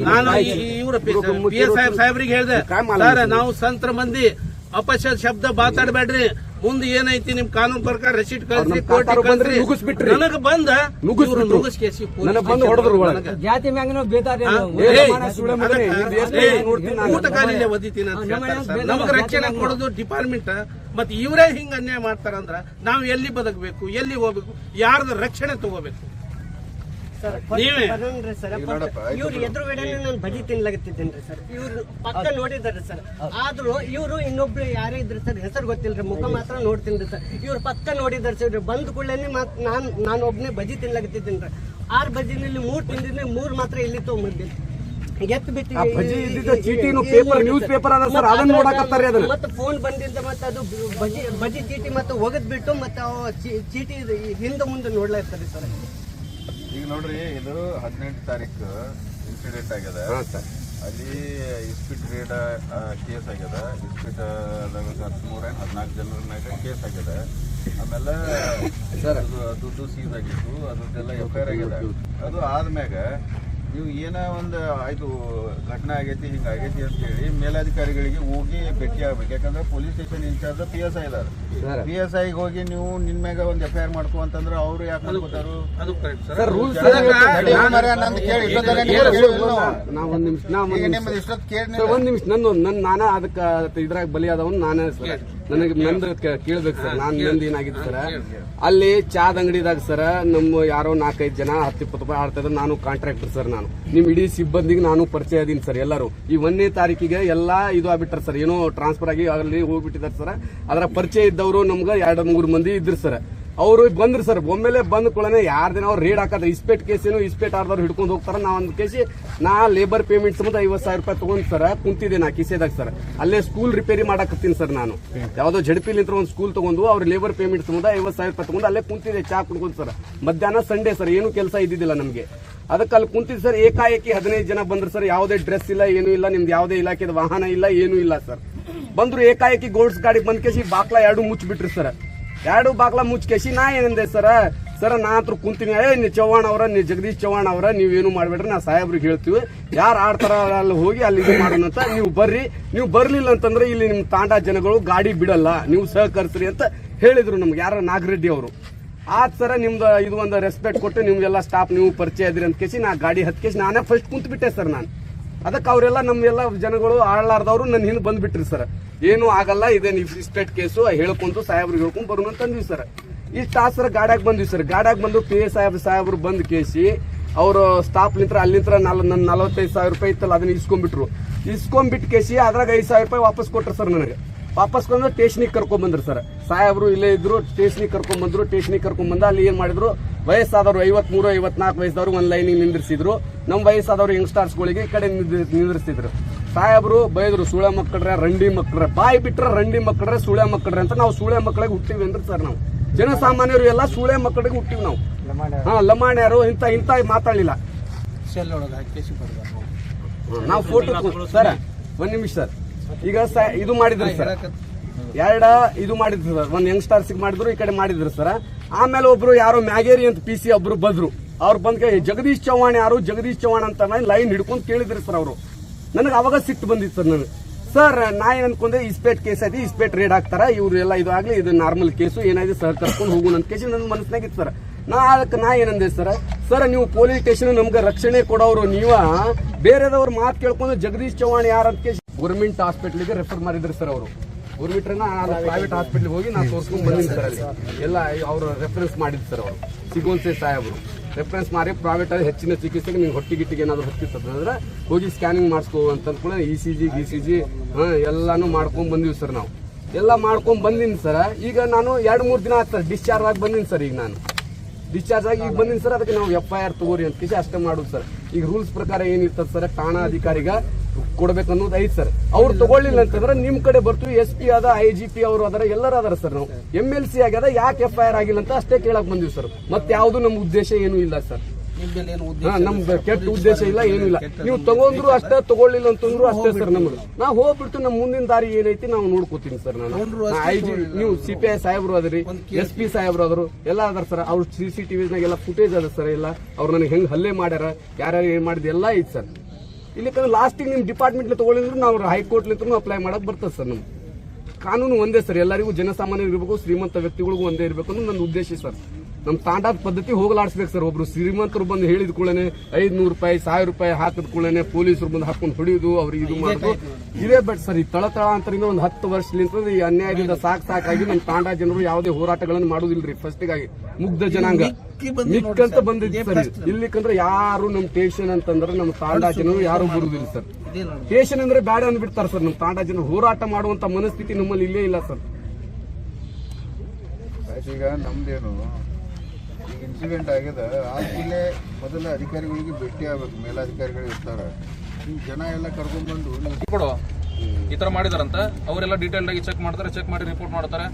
ನಾನು ಇವರು ಪಿ ಎಸ್ ಸಾಹೇಬ್ ಸಾಹೇಬ್ರಿಗೆ ಹೇಳಿದೆ ಸರ್ ನಾವು ಸಂತ್ರ ಮಂದಿ ಅಪಶ ಶಬ್ದ ಮಾತಾಡಬೇಡ್ರಿ. ಮುಂದೆ ಏನೈತಿ ನಿಮ್ ಕಾನೂನು ಪ್ರಕಾರ ರೆಸಿಟ್ ಕಳ್ಸಿ ನುಗ್ಗಿಸ್ಬಿಟ್ರಿ. ನನಗ ಬಂದ ನುಗ್ಗಿಸ್ಬಿಟ್ರು. ಇವ್ರು ನುಗ್ಗಿಸ್ಕೇಸಿ ಪೊಲೀಸ್ ನನಗ್ ಬಂದು ಹೊಡೆದ್ರು ಒಳಗೆ. ಜಾತಿ ಮ್ಯಾಗನೂ ಬೇತಾರಿ ಹಾ? ಮಾನ ಸುಳೆ ಮಗನೇ, ನಿಂದು ಎಷ್ಟು ನೋಡ್ತೀನಿ ಊಟ ಕಾಲಿಲೆ ಒದಿತೀನಿ. ನಮ್ಗೆ ರಕ್ಷಣೆ ಕೊಡೋದು ಡಿಪಾರ್ಟ್ಮೆಂಟ್ ಮತ್ತೆ ಇವರೇ ಹಿಂಗ ಅನ್ಯಾಯ ಮಾಡ್ತಾರಂದ್ರ ನಾವ್ ಎಲ್ಲಿ ಬದುಕಬೇಕು ಎಲ್ಲಿ ಹೋಗ್ಬೇಕು ಯಾರ್ದು ರಕ್ಷಣೆ ತಗೋಬೇಕು ನೀವೇ? ಸರ್. ಇವ್ರು ಎದುರುಗಡೆ ನಾನು ಬಜಿ ತಿನ್ಲಾಗತ್ತಿದ್ದೇನ್ರಿ ಸರ್. ಇವ್ರು ಪಕ್ಕ ನೋಡಿದಾರೆ ಸರ್. ಆದ್ರೂ ಇವರು ಇನ್ನೊಬ್ರು ಯಾರೇ ಇದ್ರು ಸರ್ ಹೆಸರು ಗೊತ್ತಿಲ್ರಿ ಮುಖ ಮಾತ್ರ ನೋಡ್ತೀನಿ ಸರ್. ಇವ್ರು ಪಕ್ಕ ನೋಡಿದಾರೆ ಸರ್ ಬಂದ ಕೂಡಲೇ ಮಾತ್ ನಾನ್ ನಾನು ಒಬ್ನೇ ಬಜಿ ತಿನ್ಲಾಗತ್ತಿದ್ದೇನ್ರಿ. ಆರ್ ಬಜಿನಲ್ಲಿ ಮೂರ್ ತಿಂದಿದ್ದೆ ಮೂರ್ ಮಾತ್ರ ಇಲ್ಲಿ ತಗೊಂಬಂದಿನಿ ಎತ್ತು ಬಿಟ್ಟು ಚೀಟಿನು ಪೇಪರ್ ನ್ಯೂಸ್ ಪೇಪರ್ ಅದ ಸರ್, ಅದನ್ನ ನೋಡಕತ್ತಾರೆ ಅದನ್ನ. ಮತ್ತೆ ಫೋನ್ ಬಂದಿದ್ದ ಮತ್ತೆ ಅದು ಬಜಿ ಬಜಿ ಚೀಟಿ ಮತ್ತೆ ಒಗದ್ ಬಿಟ್ಟು ಮತ್ತೆ ಚೀಟಿ ಹಿಂದೆ ಮುಂದೆ ನೋಡ್ಲಾ ಇರ್ತಾರೆ ಸರ್. ಈಗ ನೋಡ್ರಿ ಇದು ಹದಿನೆಂಟು ತಾರೀಕು ಇನ್ಸಿಡೆಂಟ್ ಆಗ್ಯದ ಅಲ್ಲಿ ಇಸ್ಪಿಟ್ ರೇಡ್ ಕೇಸ್ ಆಗ್ಯದ ಇಸ್ಪಿಟ್ ಹದಿಮೂರ ಹದಿನಾಲ್ಕು ಜನರ ಮ್ಯಾಗ ಕೇಸ್ ಆಗ್ಯದ ಆಮೇಲೆ ದುಡ್ಡು ಸೀಸ್ ಆಗಿತ್ತು. ಅದ್ರದ್ದೆಲ್ಲ ಎಫ್ ಐ ಆರ್ ಆಗ್ಯದ ಅದು ಆದ್ಮ್ಯಾಗ ನೀವು ಏನೋ ಒಂದು ಆಯಿತು ಘಟನೆ ಆಗೈತಿ ಹಿಂಗಾಗೈತಿ ಆಗೈತಿ ಅಂತ ಹೇಳಿ ಮೇಲಾಧಿಕಾರಿಗಳಿಗೆ ಹೋಗಿ ಭೇಟಿ ಆಗ್ಬೇಕು. ಯಾಕಂದ್ರೆ police station in-charge P S I ಇದಾರೆ. ಪಿ ಎಸ್ ಐಗೆ ಹೋಗಿ ನೀವು ನಿನ್ ಮ್ಯಾಗ ಒಂದು ಎಫ್ ಐ ಆರ್ ಮಾಡ್ಕೊ ಅಂತಂದ್ರೆ ಅವರು ಯಾಕೆ ಮಾಡ್ಕೋತಾರು? ಅದು ಕರೆಕ್ಟ್ ಸರ್. ಸರ್ ರೂಲ್ಸ್ ನಡಿ ಕೇಳಿ, ಒಂದ್ ನಿಮಿಷ ನಾ ಒಂದು ಈಗ ನಿಮಿಷ. ನಿಮ್ಮದು ಇಷ್ಟೊತ್ತು ಕೇಳಿ ಸರ್ ಒಂದ್ ನಿಮಿಷ ನನ್ನ ನನ್ ನಾನ ಅದಕ್ಕ ಇದ್ರಾಗ ಬಲಿಯಾದವನ್ ನಾನೇ ಸರ್. ನನಗೆ ನಂದು ಕೇಳ್ಬೇಕು ಸರ್. ನಾನ್ ನಂದು ಏನಾಗಿತ್ತು ಸರ್? ಅಲ್ಲಿ ಚಾದ ಅಂಗಡಿದಾಗ ಸರ್ ನಮ್ಮ ಯಾರೋ ನಾಲ್ಕೈದು ಜನ ಹತ್ತು ಇಪ್ಪತ್ತು ರೂಪಾಯಿ ಆಡ್ತಾ ಇದ್ರು. ನಾನು ಕಾಂಟ್ರಾಕ್ಟರ್ ಸರ್ ನಾನು. ನಿಮ್ ಇಡೀ ಸಿಬ್ಬಂದಿಗೆ ನಾನು ಪರಿಚಯ ಅದೀನಿ ಸರ್ ಎಲ್ಲರೂ. ಈ ಒಂದನೇ ತಾರೀಕಿಗೆ ಎಲ್ಲಾ ಇದು ಆಗ್ಬಿಟ್ಟಾರ ಸರ್. ಏನೋ ಟ್ರಾನ್ಸ್ಫರ್ ಆಗಿ ಅಲ್ಲಿ ಹೋಗ್ಬಿಟ್ಟಿದ್ದಾರೆ ಸರ್. ಅದರ ಪರಿಚಯ ಇದ್ದವರು ನಮ್ಗೆ ಎರಡು ಮೂರು ಮಂದಿ ಇದ್ರು ಸರ್. ಅವರು ಬಂದ್ರು ಸರ್. ಒಮ್ಮೆಲೆ ಬಂದ ಕೊಳನೆ ಯಾರ ದಿನ ಅವ್ರು ರೇಡ್ ಹಾಕೋದ್ರೆ. ಇಸ್ಪೇಟ್ ಕೇಸೇನು ಇಸ್ಪೇಟ್ ಆರ್ದವ್ರು ಹಿಡ್ಕೊಂಡು ಹೋಗ್ತಾರ. ನಾ ಒಂದು ಕೇಸಿ ನಾ ಲೇಬರ್ ಪೇಮೆಂಟ್ ಸಮೇತ ಐವತ್ತು ಸಾವಿರ ರೂಪಾಯಿ ತಗೊಂಡ್ ಸರ್ ಕುಂತಿದ್ದೆ ನಾ ಕಿಸೆದಾಗ ಸರ್. ಅಲ್ಲೇ ಸ್ಕೂಲ್ ರಿಪೇರಿ ಮಾಡಕತ್ತೀನಿ ಸರ್ ನಾನು. ಯಾವ್ದೋ ಜಡಪಿಲಿಂತ್ರ ಒಂದು ಸ್ಕೂಲ್ ತಗೊಂಡು ಅವ್ರ ಲೇಬರ್ ಪೇಮೆಂಟ್ ಸಮೇತ ಐವತ್ತು ಸಾವಿರ ರೂಪಾಯಿ ತಗೊಂಡು ಅಲ್ಲೇ ಕುಂತಿದ್ದೆ ಚಾ ಕುಡ್ಕೊಂಡು ಸರ್. ಮಧ್ಯಾಹ್ನ ಸಂಡೇ ಸರ್. ಏನು ಕೆಲಸ ಇದ್ದಿದ್ದಿಲ್ಲ ನಮಗೆ. ಅದಕ್ಕೆ ಅಲ್ಲಿ ಕುಂತಿದ್ದೆ ಸರ್. ಏಕಾಏಕಿ ಹದಿನೈದು ಜನ ಬಂದ್ರು ಸರ್. ಯಾವುದೇ ಡ್ರೆಸ್ ಇಲ್ಲ, ಏನೂ ಇಲ್ಲ, ನಿಮ್ದು ಯಾವುದೇ ಇಲಾಖೆದ ವಾಹನ ಇಲ್ಲ, ಏನೂ ಇಲ್ಲ ಸರ್. ಬಂದ್ರು ಏಕಾಏಕಿ ಗೋಲ್ಡ್ಸ್ ಗಾಡಿ ಬಂದ್ ಕೇಸಿ ಬಾಕ್ಲ ಎರಡು ಮುಚ್ಚಿಬಿಟ್ರಿ ಸರ್. ಎರಡು ಬಾಗ್ಲ ಮುಚ್ಚಿ ನಾ ಏನಂದೆ ಸರ? ಸರ್, ನಾ ಹತ್ರ ಕುಂತೀನಿ. ಏ, ನೀ ಚವ್ಹಾಣ್ ಅವರ, ನೀ ಜಗದೀಶ್ ಚವ್ಹಾಣ್ ಅವರ ನೀವೇನು ಮಾಡ್ಬೇಡ್ರಿ, ನಾ ಸಾಹೇಬ್ರಿಗೆ ಹೇಳ್ತೀವಿ. ಯಾರು ಆಡ್ತಾರ ಅಲ್ಲಿ ಹೋಗಿ ಅಲ್ಲಿ ಇದು ಮಾಡೋಣ ಅಂತ ನೀವು ಬರ್ರಿ. ನೀವು ಬರ್ಲಿಲ್ಲ ಅಂತಂದ್ರೆ ಇಲ್ಲಿ ನಿಮ್ಮ ತಾಂಡ ಜನಗಳು ಗಾಡಿ ಬಿಡಲ್ಲ. ನೀವು ಸಹಕರಿಸ್ರಿ ಅಂತ ಹೇಳಿದ್ರು ನಮ್ಗೆ ಯಾರ ನಾಗರೆಡ್ಡಿ ಅವರು. ಆ ಸರ ನಿಮ್ದು ಇದು ಒಂದು ರೆಸ್ಪೆಕ್ಟ್ ಕೊಟ್ಟು ನಿಮ್ಗೆಲ್ಲ ಸ್ಟಾಫ್ ನೀವು ಪರಿಚಯ ಇದ್ರಿ ಅಂತ ಕೇಸಿ ನಾ ಗಾಡಿ ಹತ್ ಕೇಸಿ ನಾನೇ ಫಸ್ಟ್ ಕುಂತ್ ಬಿಟ್ಟೆ ಸರ್ ನಾನು. ಅದಕ್ಕೆ ಅವರೆಲ್ಲ ನಮ್ಗೆಲ್ಲ ಜನಗಳು ಆಳಾರ್ದವ್ರು ನನ್ನ ಹಿಂದೆ ಬಂದ್ಬಿಟ್ರಿ ಸರ್. ಏನು ಆಗಲ್ಲ ನೀವು ರಿಸ್ಪೆಕ್ಟ್ ಕೇಸು, ಹೇಳ್ಕೊಂತು ಸಾಹೇಬ್ರಿಗೆ ಹೇಳ್ಕೊಂಡು ಬರೋಣ ಅಂತಂದ್ವಿ ಸರ್. ಇಷ್ಟು ಆ ಸರ್ ಗಾಡ್ಯಾಗ ಬಂದ್ವಿ ಸರ್. ಗಾಡ್ಯಾಗ ಬಂದು ಪಿ ಎ ಸಾಹೇಬ್, ಸಾಹೇಬ್ರು ಬಂದು ಕೇಸಿ, ಅವರು ಸ್ಟಾಪ್ ನಿಂತ್ರ ಅಲ್ಲಿಂತ್ರ ನಲ್ ನನ್ನ ನಲವತ್ತೈದು ಸಾವಿರ ರೂಪಾಯಿ ಇತ್ತಲ್ಲ, ಅದನ್ನ ಇಸ್ಕೊಂಡ್ಬಿಟ್ರು ಇಸ್ಕೊಂಡ್ಬಿಟ್ಟು ಕೇಸಿ, ಅದ್ರಾಗ ಐದು ಸಾವಿರ ರೂಪಾಯಿ ವಾಪಸ್ ಕೊಟ್ರು ಸರ್ ನನಗೆ. ವಾಪಸ್ ಬಂದು ಟೇಷನಿಗೆ ಕರ್ಕೊಂಡ್ ಬಂದ್ರು ಸರ್. ಸಾಹೇಬ್ರು ಇಲ್ಲೇ ಇದ್ರು ಟೇಷನಿಗೆ ಕರ್ಕೊಂಡ್ ಬಂದ್ರು ಸ್ಟೇಷನಿಗೆ ಕರ್ಕೊಂಡ್ ಬಂದ, ಅಲ್ಲಿ ಏನು ಮಾಡಿದ್ರು, ವಯಸ್ಸಾದವರು ಐವತ್ಮೂರು, ಐವತ್ನಾಲ್ಕು ವಯಸ್ಸಾದವ್ರು ಒಂದು ಲೈನಿಗೆ ನಿಂದ್ರಿಸಿದ್ರು. ನಮ್ಮ ವಯಸ್ಸಾದವರು ಯಂಗ್ಸ್ಟಾರ್ಸ್ಗಳಿಗೆ ಈ ಕಡೆ ನಿಂದ್- ನಿಂದ್ರಿಸಿದ್ರು ಸಾಹೇಬ್ರು ಬೈದ್ರು ಸುಳೆ ಮಕ್ಕಳ್ರೆ ರಂಡಿ ಮಕ್ಕಳ್ರೆ. ಬಾಯಿ ಬಿಟ್ರೆ ರಂಡಿ ಮಕ್ಕಳ್ರೆ ಸುಳೆ ಮಕ್ಕಳ್ರೆ ಅಂತ ನಾವು ಸುಳೆ ಮಕ್ಕಳಿಗೆ ಹುಟ್ಟಿವಿ ಅಂದ್ರೆ ಸರ್ ನಾವು. ಜನಸಾಮಾನ್ಯರು ಎಲ್ಲ ಸುಳೆ ಮಕ್ಕಳಿಗೆ ಹುಟ್ಟಿವಿ ನಾವು. ಹಾ ಲಮಾಣ್ಯರು ಇಂತ ಇಂತ ಮಾತಾಡಲಿಲ್ಲ. ನಾವು ಫೋಟೋ ಸರ್ ಒಂದ್ ನಿಮಿಷ ಸರ್. ಈಗ ಇದು ಮಾಡಿದ್ರಿ ಸರ್. ಎರಡ ಇದು ಮಾಡಿದ್ರು ಸರ್. ಒಂದ್ ಯಂಗ್ಸ್ಟರ್ಸ್ ಮಾಡಿದ್ರು ಈ ಕಡೆ ಮಾಡಿದ್ರು ಸರ್. ಆಮೇಲೆ ಒಬ್ರು ಯಾರೋ ಮ್ಯಾಗೇರಿ ಅಂತ ಪಿ ಸಿ ಒಬ್ರು ಬದ್ರು. ಅವ್ರು ಬಂದ್ಕೆ ಜಗದೀಶ್ ಚವ್ಹಾಣ್ ಯಾರು? ಜಗದೀಶ್ ಚವ್ಹಾಣ್ ಅಂತ ಲೈನ್ ಹಿಡ್ಕೊಂಡು ಕೇಳಿದ್ರಿ ಸರ್ ಅವರು. ನನಗೆ ಅವಾಗ ಸಿಟ್ಟು ಬಂದಿತ್ತು ಸರ್ ನನಗೆ. ಸರ್ ನಾ ಏನ್ ಅನ್ಕೊಂಡೆ ಇಸ್ಪೇಟ್ ಕೇಸ್ ಐತಿ ಇಸ್ಪೇಟ್ ರೇಡ್ ಹಾಕ್ತಾರ, ಇವ್ರು ಎಲ್ಲ ಇದು ಆಗಲಿ, ಇದು ನಾರ್ಮಲ್ ಕೇಸು, ಏನಾಯ್ತು ಸರ್ ಕರ್ಕೊಂಡು ಹೋಗು ಅಂತ ಕೇಸು ನನ್ನ ಮನಸ್ಸಿನಾಗಿತ್ತು ಸರ್. ನಾ ಅದಕ್ಕೆ ನಾ ಏನಂದೆ ಸರ್ ಸರ್, ನೀವು ಪೊಲೀಸ್ ಸ್ಟೇಷನ್ ನಮ್ಗೆ ರಕ್ಷಣೆ ಕೊಡೋರು ನೀವ ಬೇರೆದವ್ರ ಮಾತು ಕೇಳ್ಕೊಂಡು ಜಗದೀಶ್ ಚವ್ಹಾಣ್ ಯಾರಂತ ಕೇಸ್. ಗೌರ್ಮೆಂಟ್ ಹಾಸ್ಪಿಟ್ಲಿಗೆ ರೆಫರ್ ಮಾಡಿದ್ರು ಸರ್ ಅವರು. ಗೌರ್ಮೆಂಟ್ ನಾನು ಪ್ರೈವೇಟ್ ಹಾಸ್ಪಿಟ್ಲಿಗೆ ಹೋಗಿ ನಾನು ತೋರಿಸ್ಕೊಂಡು ಬಂದಿನಿ ಸರ್ ಅಲ್ಲಿ. ಎಲ್ಲ ಅವರು ರೆಫರೆನ್ಸ್ ಮಾಡಿದ್ರು ಸರ್ ಅವರು. ಸಿಗೋನ್ಸೆ ಸಾಹೇಬರು. ರೆಫರೆನ್ಸ್ ಮಾಡಿ ಪ್ರೈವೇಟ್ ಅಲ್ಲಿ ಹೆಚ್ಚಿನ ಚಿಕಿತ್ಸೆಗೆ ನಿಮ್ಗೆ ಹೊಟ್ಟೆ ಗಿಟ್ಟಿಗೆ ಏನಾದ್ರು ಹತ್ತಿತ್ತಂದ್ರೆ ಹೋಗಿ ಸ್ಕ್ಯಾನಿಂಗ್ ಮಾಡಿಸ್ಕೋ ಅಂತ ಕೂಡ ಇ ಸಿ ಜಿ ಗಿ ಸಿ ಜಿ ಎಲ್ಲಾನು ಮಾಡ್ಕೊಂಡು ಬಂದೀವಿ ಸರ್ ನಾವು. ಎಲ್ಲ ಮಾಡ್ಕೊಂಡು ಬಂದೀನಿ ಸರ್ ಈಗ ನಾನು ಎರಡು, ಮೂರು ದಿನ ಆಯ್ತು ಡಿಸ್ಚಾರ್ಜ್ ಆಗಿ ಬಂದೀನಿ ಸರ್ ಈಗ ನಾನು. ಡಿಸ್ಚಾರ್ಜ್ ಆಗಿ ಈಗ ಬಂದಿನಿ ಸರ್ ಅದಕ್ಕೆ ನಾವು ಎಫ್ ಐ ಆರ್ ತಗೋರಿ ಅಂತ ಕಿಸಿ ಅಷ್ಟೇ ಮಾಡೋದು ಸರ್ ಈಗ ರೂಲ್ಸ್ ಪ್ರಕಾರ ಏನಿರ್ತದೆ ಸರ್ ಠಾಣಾ ಅಧಿಕಾರಿಗ ಕೊಡ್ಬೇಕು ಅನ್ನೋದು ಐತ್ ಸರ್. ಅವ್ರು ತಗೊಳ್ಳಿಲ್ಲ ಅಂತಂದ್ರೆ ನಿಮ್ ಕಡೆ ಬರ್ತೀವಿ ಎಸ್ ಪಿ ಅದ ಐ ಜಿ ಪಿ ಅವರು ಅದರ ಎಲ್ಲರೂ ಅದಾರ ಸರ್ ನಾವು. ಎಂ ಎಲ್ ಸಿ ಆಗ್ಯದ ಯಾಕೆ ಎಫ್ ಐ ಆರ್ ಆಗಿಲ್ಲ ಅಂತ ಅಷ್ಟೇ ಕೇಳಕ್ ಬಂದಿವಿ ಸರ್. ಮತ್ತೆ ಯಾವ್ದು ನಮ್ಮ ಉದ್ದೇಶ ಏನು ಇಲ್ಲ ಸರ್. ನಮ್ದು ಕೆಟ್ಟ ಉದ್ದೇಶ ಇಲ್ಲ ಏನು ಇಲ್ಲ. ನೀವು ತಗೊಂಡ್ರು ಅಷ್ಟೇ ತಗೊಳ್ಳಿಲ್ಲ ಅಂತಂದ್ರು ಅಷ್ಟೇ ಸರ್ ನಮ್ದು. ನಾ ಹೋಗ್ಬಿಟ್ಟು ನಮ್ಮ ಮುಂದಿನ ದಾರಿ ಏನೈತಿ ನಾವು ನೋಡ್ಕೋತೀನಿ ಸರ್ ನಾನು. ಐ ಜಿ ನೀವು ಸಿ ಪಿ ಐ ಸಾಹೇಬ್ರು ಅದ್ರಿ ಎಸ್ ಪಿ ಸಾಹೇಬ್ರು ಅದ್ರು ಎಲ್ಲ ಅದಾರ ಸರ್. ಅವ್ರು ಸಿ ಸಿ ಟಿವಿ ಎಲ್ಲ ಫುಟೇಜ್ ಅದ ಸರ್ ಎಲ್ಲ. ಅವ್ರು ನನಗೆ ಹೆಂಗ್ ಹಲ್ಲೆ ಮಾಡ್ಯಾರ ಯಾರ್ಯಾರು ಏನ್ ಮಾಡಿದ ಎಲ್ಲ ಐತಿ ಸರ್. ಇಲ್ಲಿಕಂದ್ರೆ ಲಾಸ್ಟಿಗೆ ನಿಮ್ಮ ಡಿಪಾರ್ಟ್ಮೆಂಟ್ ತಗೊಳ್ಳಿದ್ರು ನಾವು ಹೈಕೋರ್ಟ್ಲಿಂದ ಅಪ್ಲೈ ಮಾಡೋಕೆ ಬರ್ತದೆ ಸರ್ ನಮ್ಗೆ. ಕಾನೂನು ಒಂದೇ ಸರ್ ಎಲ್ಲರಿಗೂ ಜನಸಾಮಾನ್ಯರು ಇರಬೇಕು ಶ್ರೀಮಂತ ವ್ಯಕ್ತಿಗಳಿಗೂ ಒಂದೇ ಇರಬೇಕು ಅನ್ನೋದು ನನ್ನ ಉದ್ದೇಶ ಸರ್. ನಮ್ಮ ತಾಂಡಾದ ಪದ್ಧತಿ ಹೋಗಲಾಡಿಸ್ಬೇಕು ಸರ್ ಒಬ್ರು. ಶ್ರೀಮಂತರು ಬಂದು ಹೇಳಿದ ಕೂಡಲೇ ಐದ್ನೂರು ರೂಪಾಯಿ ಸಾವಿರ ರೂಪಾಯಿ ಹಾಕಿದ ಕೂಡಲೇ ಪೊಲೀಸರು ಬಂದು ಹಾಕೊಂಡು ಹೊಡಿಯೋದು ಅವ್ರಿಗೆ ಇದು ಮಾಡೋದು. ಇದೇ ಬಟ್ ಸರ್ ಈ ತಳತಳ ಅಂತರಿಂದ ಒಂದು ಹತ್ತು ವರ್ಷಲಿಂದ ಈ ಅನ್ಯಾಯದಿಂದ ಸಾಕ್ ಸಾಕಾಗಿ ನಮ್ಮ ತಾಂಡ ಜನರು ಯಾವುದೇ ಹೋರಾಟಗಳನ್ನು ಮಾಡೋದಿಲ್ರಿ ಫಸ್ಟಿಗಾಗಿ ಮುಗ್ಧ ಜನಾಂಗ. ಮಿಕ್ಕಂತ ಬಂದಿದೆ ಸರ್ ಇಲ್ಲಿಕಂದ್ರೆ ಯಾರು ನಮ್ಮ ಟೇಷನ್ ಅಂತಂದ್ರೆ ನಮ್ಮ ತಾಂಡ ಜನ ಯಾರು ಬರುದಿಲ್ಲ ಸರ್. ಟೇಷನ್ ಅಂದ್ರೆ ಬ್ಯಾಡ ಅಂದ್ಬಿಡ್ತಾರ ಸರ್ ನಮ್ಮ ತಾಂಡ ಜನ ಹೋರಾಟ ಮಾಡುವಂತ ಮನಸ್ಥಿತಿ ನಮ್ಮಲ್ಲಿ ಇಲ್ಲೇ ಇಲ್ಲ ಸರ್. ಈಗ ನಮ್ದೇನು ಈಗ ಇನ್ಸಿಡೆಂಟ್ ಆಗ್ಯದ ಆಮೇಲೆ ಮೊದಲ ಅಧಿಕಾರಿಗಳಿಗೆ ಭೇಟಿ ಆಗ್ಬೇಕು ಮೇಲಾಧಿಕಾರಿಗಳು ಇರ್ತಾರೆ. ಈ ಜನ ಎಲ್ಲ ಕರ್ಕೊಂಡ್ಬಂದು ಕೊಡು. ಈ ತರ ಮಾಡಿದಾರಂತ. ಅವರೆಲ್ಲ ಡೀಟೇಲ್ ಆಗಿ ಚೆಕ್ ಮಾಡ್ತಾರೆ ಚೆಕ್ ಮಾಡಿ ರಿಪೋರ್ಟ್ ಮಾಡ್ತಾರೆ